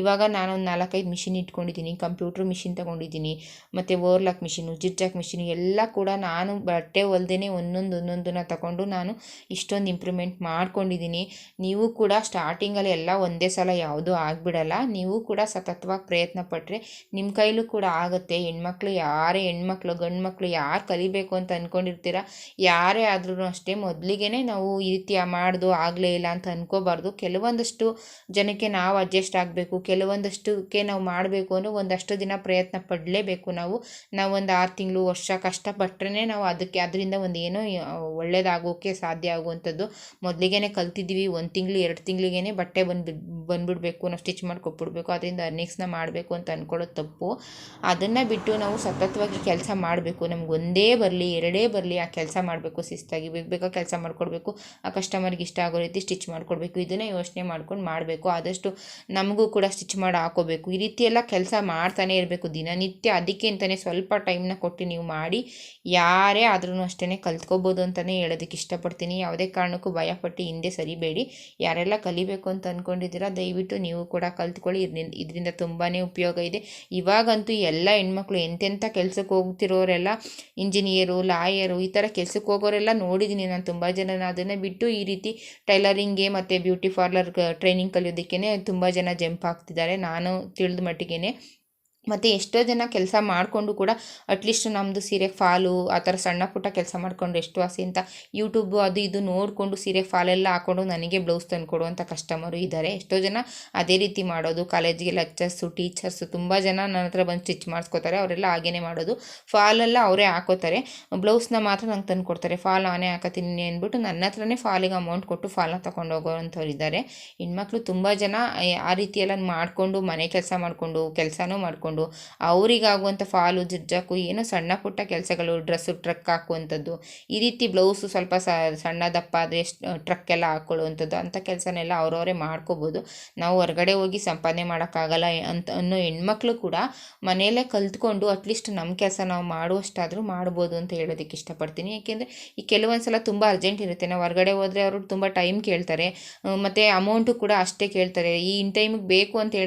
ಇವಾಗ ನಾನೊಂದು ನಾಲ್ಕೈದು ಮಿಷಿನ್ ಇಟ್ಕೊಂಡಿದ್ದೀನಿ. ಕಂಪ್ಯೂಟ್ರ್ ಮಿಷಿನ್ ತೊಗೊಂಡಿದ್ದೀನಿ. ಮತ್ತು ಓರ್ಲಾಕ್ ಮಿಷಿನು ಜಿರ್ಜಾಕ್ ಮಿಷಿನ್ ಎಲ್ಲ ಕೂಡ ನಾನು ಬಟ್ಟೆ ಹೊಲ್ದೇ ಒಂದೊಂದು ಒಂದೊಂದನ್ನ ತಗೊಂಡು ನಾನು ಇಷ್ಟೊಂದು ಇಂಪ್ರೂವ್ಮೆಂಟ್ ಮಾಡ್ಕೊಂಡಿದ್ದೀನಿ. ನೀವು ಕೂಡ ಸ್ಟಾರ್ಟಿಂಗಲ್ಲಿ ಎಲ್ಲ ಒಂದೇ ಸಲ ಯಾವುದೂ ಆಗಿಬಿಡಲ್ಲ. ನೀವು ಕೂಡ ಸತತವಾಗಿ ಪ್ರಯತ್ನ ಪಟ್ಟರೆ ನಿಮ್ಮ ಕೈಲೂ ಕೂಡ ಆಗುತ್ತೆ. ಹೆಣ್ಮಕ್ಳು ಯಾರೇ ಹೆಣ್ಮಕ್ಳು ಗಂಡು ಮಕ್ಕಳು ಯಾರು ಕಲಿಬೇಕು ಅಂತ ಅಂದ್ಕೊಂಡಿರ್ತೀರ ಯಾರೇ ಆದ್ರೂ ಅಷ್ಟೇ ಮೊದಲಿಗೆ ನಾವು ಈ ರೀತಿ ಮಾಡ್ದು ಆಗಲೇ ಇಲ್ಲ ಅಂತ ಅಂದ್ಕೋಬಾರ್ದು ಕೆಲವೊಂದಷ್ಟು ಜನಕ್ಕೆ ನಾವು ಅಡ್ಜಸ್ಟ್ ಆಗಬೇಕು. ಕೆಲವೊಂದಷ್ಟಕ್ಕೆ ನಾವು ಮಾಡಬೇಕು ಅನ್ನೋ ಒಂದಷ್ಟು ದಿನ ಪ್ರಯತ್ನ ಪಡಲೇಬೇಕು ನಾವು. ನಾವು ಒಂದು ಆರು ತಿಂಗಳು ವರ್ಷ ಕಷ್ಟಪಟ್ಟರೆ ನಾವು ಅದಕ್ಕೆ ಅದರಿಂದ ಒಂದು ಏನೋ ಒಳ್ಳೇದಾಗೋಕ್ಕೆ ಸಾಧ್ಯ ಆಗುವಂಥದ್ದು. ಮೊದಲಿಗೆ ಕಲ್ತಿದ್ದೀವಿ. ಒಂದು ತಿಂಗಳು, ಎರಡು ತಿಂಗಳಿಗೇ ಬಟ್ಟೆ ಬಂದು, ಬಂದುಬಿಡ್ಬೇಕು ನಾವು ಸ್ಟಿಚ್ ಮಾಡಿ ಕೊಟ್ಬಿಡ್ಬೇಕು ಅದರಿಂದ ಅರ್ನಿಂಗ್ಸ್ನ ಮಾಡಬೇಕು ಅಂತ ಅಂದ್ಕೊಳ್ಳೋದು ತಪ್ಪು. ಅದನ್ನು ಬಿಟ್ಟು ನಾವು ಸತತವಾಗಿ ಕೆಲಸ ಮಾಡಬೇಕು. ನಮ್ಗೆ ಒಂದೇ ಬರಲಿ, ಎರಡೇ ಬರಲಿ ಆ ಕೆಲಸ ಮಾಡಬೇಕು. ಶಿಸ್ತಾಗಿ ಬೇಗ ಬೇಗ ಕೆಲಸ ಮಾಡಿಕೊಡ್ಬೇಕು. ಆ ಕಸ್ಟಮರ್ಗೆ ಇಷ್ಟ ಆಗೋ ರೀತಿ ಸ್ಟಿಚ್ ಮಾಡಿಕೊಡ್ಬೇಕು. ಇದನ್ನೇ ಯೋಚನೆ ಮಾಡ್ಕೊಂಡು ಮಾಡಬೇಕು. ಆದಷ್ಟು ನಮಗೂ ಕೂಡ ಸ್ಟಿಚ್ ಮಾಡಿ ಹಾಕೋಬೇಕು. ಈ ರೀತಿ ಎಲ್ಲ ಕೆಲಸ ಮಾಡ್ತಾನೆ ಇರಬೇಕು. ದಿನನಿತ್ಯ ಅದಕ್ಕೆ ಅಂತಲೇ ಸ್ವಲ್ಪ ಟೈಮ್ನ ಕೊಟ್ಟು ನೀವು ಮಾಡಿ, ಯಾರೇ ಆದ್ರೂ ಅಷ್ಟೇ ಕಲ್ತ್ಕೋಬೋದು ಅಂತಲೇ ಹೇಳೋದಕ್ಕೆ ಇಷ್ಟಪಡ್ತೀನಿ. ಯಾವುದೇ ಕಾರಣಕ್ಕೂ ಭಯಪಟ್ಟು ಹಿಂದೆ ಸರಿಬೇಡಿ. ಯಾರೆಲ್ಲ ಕಲಿಬೇಕು ಅಂತ ಅಂದ್ಕೊಂಡಿದ್ದೀರಾ ದಯವಿಟ್ಟು ನೀವು ಕೂಡ ಕಲ್ತ್ಕೊಳ್ಳಿ. ಇದರಿಂದ ಇದರಿಂದ ತುಂಬಾ ಉಪಯೋಗ ಇದೆ. ಇವಾಗಂತೂ ಎಲ್ಲ ಹೆಣ್ಮಕ್ಳು ಎಂತೆಂಥ ಕೆಲ್ಸಕ್ಕೆ ಹೋಗ್ತಿರೋರೆಲ್ಲ ಇಂಜಿನಿಯರು ಲಾಯರು ಈ ಥರ ಕೆಲ್ಸಕ್ಕೆ ಹೋಗೋರೆಲ್ಲ ನೋಡಿದ್ದೀನಿ ನಾನು ತುಂಬ ಜನ ಅದನ್ನು ಬಿಟ್ಟು ಈ ರೀತಿ ಟೈಲರಿಂಗ್ಗೆ ಮತ್ತು ಬ್ಯೂಟಿ ಪಾರ್ಲರ್ ಟ್ರೈನಿಂಗ್ ಕಲಿಯೋದಕ್ಕೇ ತುಂಬ ಜನ ಜಂಪ್ ಆಗ್ತಿದ್ದಾರೆ. ನಾನು ತಿಳಿದ ಮಟ್ಟಿಗೆ ಮತ್ತು ಎಷ್ಟೋ ಜನ ಕೆಲಸ ಮಾಡಿಕೊಂಡು ಕೂಡ ಅಟ್ಲೀಸ್ಟ್ ನಮ್ಮದು ಸೀರೆ ಫಾಲು, ಆ ಥರ ಸಣ್ಣ ಪುಟ್ಟ ಕೆಲಸ ಮಾಡಿಕೊಂಡು ಎಷ್ಟು ಆಸೆ ಅಂತ ಯೂಟ್ಯೂಬು ಅದು ಇದು ನೋಡಿಕೊಂಡು ಸೀರೆ ಫಾಲೆಲ್ಲ ಹಾಕ್ಕೊಂಡು ನನಗೆ ಬ್ಲೌಸ್ ತಂದು ಕೊಡುವಂಥ ಕಸ್ಟಮರು ಇದ್ದಾರೆ ಎಷ್ಟೋ ಜನ ಅದೇ ರೀತಿ ಮಾಡೋದು. ಕಾಲೇಜಿಗೆ ಲೆಕ್ಚರ್ಸು ಟೀಚರ್ಸು ತುಂಬ ಜನ ನನ್ನ ಹತ್ರ ಬಂದು ಸ್ಟಿಚ್ ಮಾಡಿಸ್ಕೋತಾರೆ. ಅವರೆಲ್ಲ ಹಾಗೇ ಮಾಡೋದು. ಫಾಲೆಲ್ಲ ಅವರೇ ಹಾಕೋತಾರೆ. ಬ್ಲೌಸ್ನ ಮಾತ್ರ ನಂಗೆ ತಂದು ಕೊಡ್ತಾರೆ ಫಾಲ್ ನಾನೇ ಹಾಕತೀನಿ ಅಂದ್ಬಿಟ್ಟು ನನ್ನ ಹತ್ರನೇ ಫಾಲಿಗೆ ಅಮೌಂಟ್ ಕೊಟ್ಟು ಫಾಲನ್ನ ತೊಗೊಂಡು ಹೋಗೋವಂಥವ್ರು ಇದ್ದಾರೆ ಹೆಣ್ಮಕ್ಳು ತುಂಬ ಜನ, ಆ ರೀತಿಯೆಲ್ಲ ಮಾಡಿಕೊಂಡು ಮನೆ ಕೆಲಸ ಮಾಡಿಕೊಂಡು ಕೆಲಸನೂ ಮಾಡಿಕೊಂಡು ಅವರಿಗಾಗುವಂಥ ಫಾಲು ಜಜ್ಜಾಕು, ಏನೋ ಸಣ್ಣ ಪುಟ್ಟ ಕೆಲಸಗಳು, ಡ್ರೆಸ್ಸು, ಟ್ರಕ್ ಹಾಕುವಂಥದ್ದು. ಈ ರೀತಿ ಬ್ಲೌಸು ಸ್ವಲ್ಪ ಸಣ್ಣ ದಪ್ಪ ಆದರೆ ಟ್ರಕ್ ಎಲ್ಲ ಹಾಕ್ಕೊಳ್ಳುವಂಥದ್ದು ಅಂಥ ಕೆಲಸನೆಲ್ಲ ಅವರವರೇ ಮಾಡ್ಕೋಬೋದು. ನಾವು ಹೊರಗಡೆ ಹೋಗಿ ಸಂಪಾದನೆ ಮಾಡೋಕ್ಕಾಗಲ್ಲ ಅಂತ ಅನ್ನೋ ಹೆಣ್ಮಕ್ಳು ಕೂಡ ಮನೆಯಲ್ಲೇ ಕಲ್ತ್ಕೊಂಡು ಅಟ್ಲೀಸ್ಟ್ ನಮ್ಮ ಕೆಲಸ ನಾವು ಮಾಡುವಷ್ಟಾದರೂ ಮಾಡ್ಬೋದು ಅಂತ ಹೇಳೋದಕ್ಕೆ ಇಷ್ಟಪಡ್ತೀನಿ. ಯಾಕೆಂದರೆ ಈ ಕೆಲವೊಂದು ಸಲ ತುಂಬ ಅರ್ಜೆಂಟ್ ಇರುತ್ತೆ. ನಾವು ಹೊರಗಡೆ ಹೋದರೆ ಅವರು ತುಂಬ ಟೈಮ್ ಕೇಳ್ತಾರೆ. ಮತ್ತು ಅಮೌಂಟು ಕೂಡ ಅಷ್ಟೇ ಕೇಳ್ತಾರೆ. ಈ ಇನ್ ಟೈಮಿಗೆ ಬೇಕು ಅಂತ ಹೇಳಿ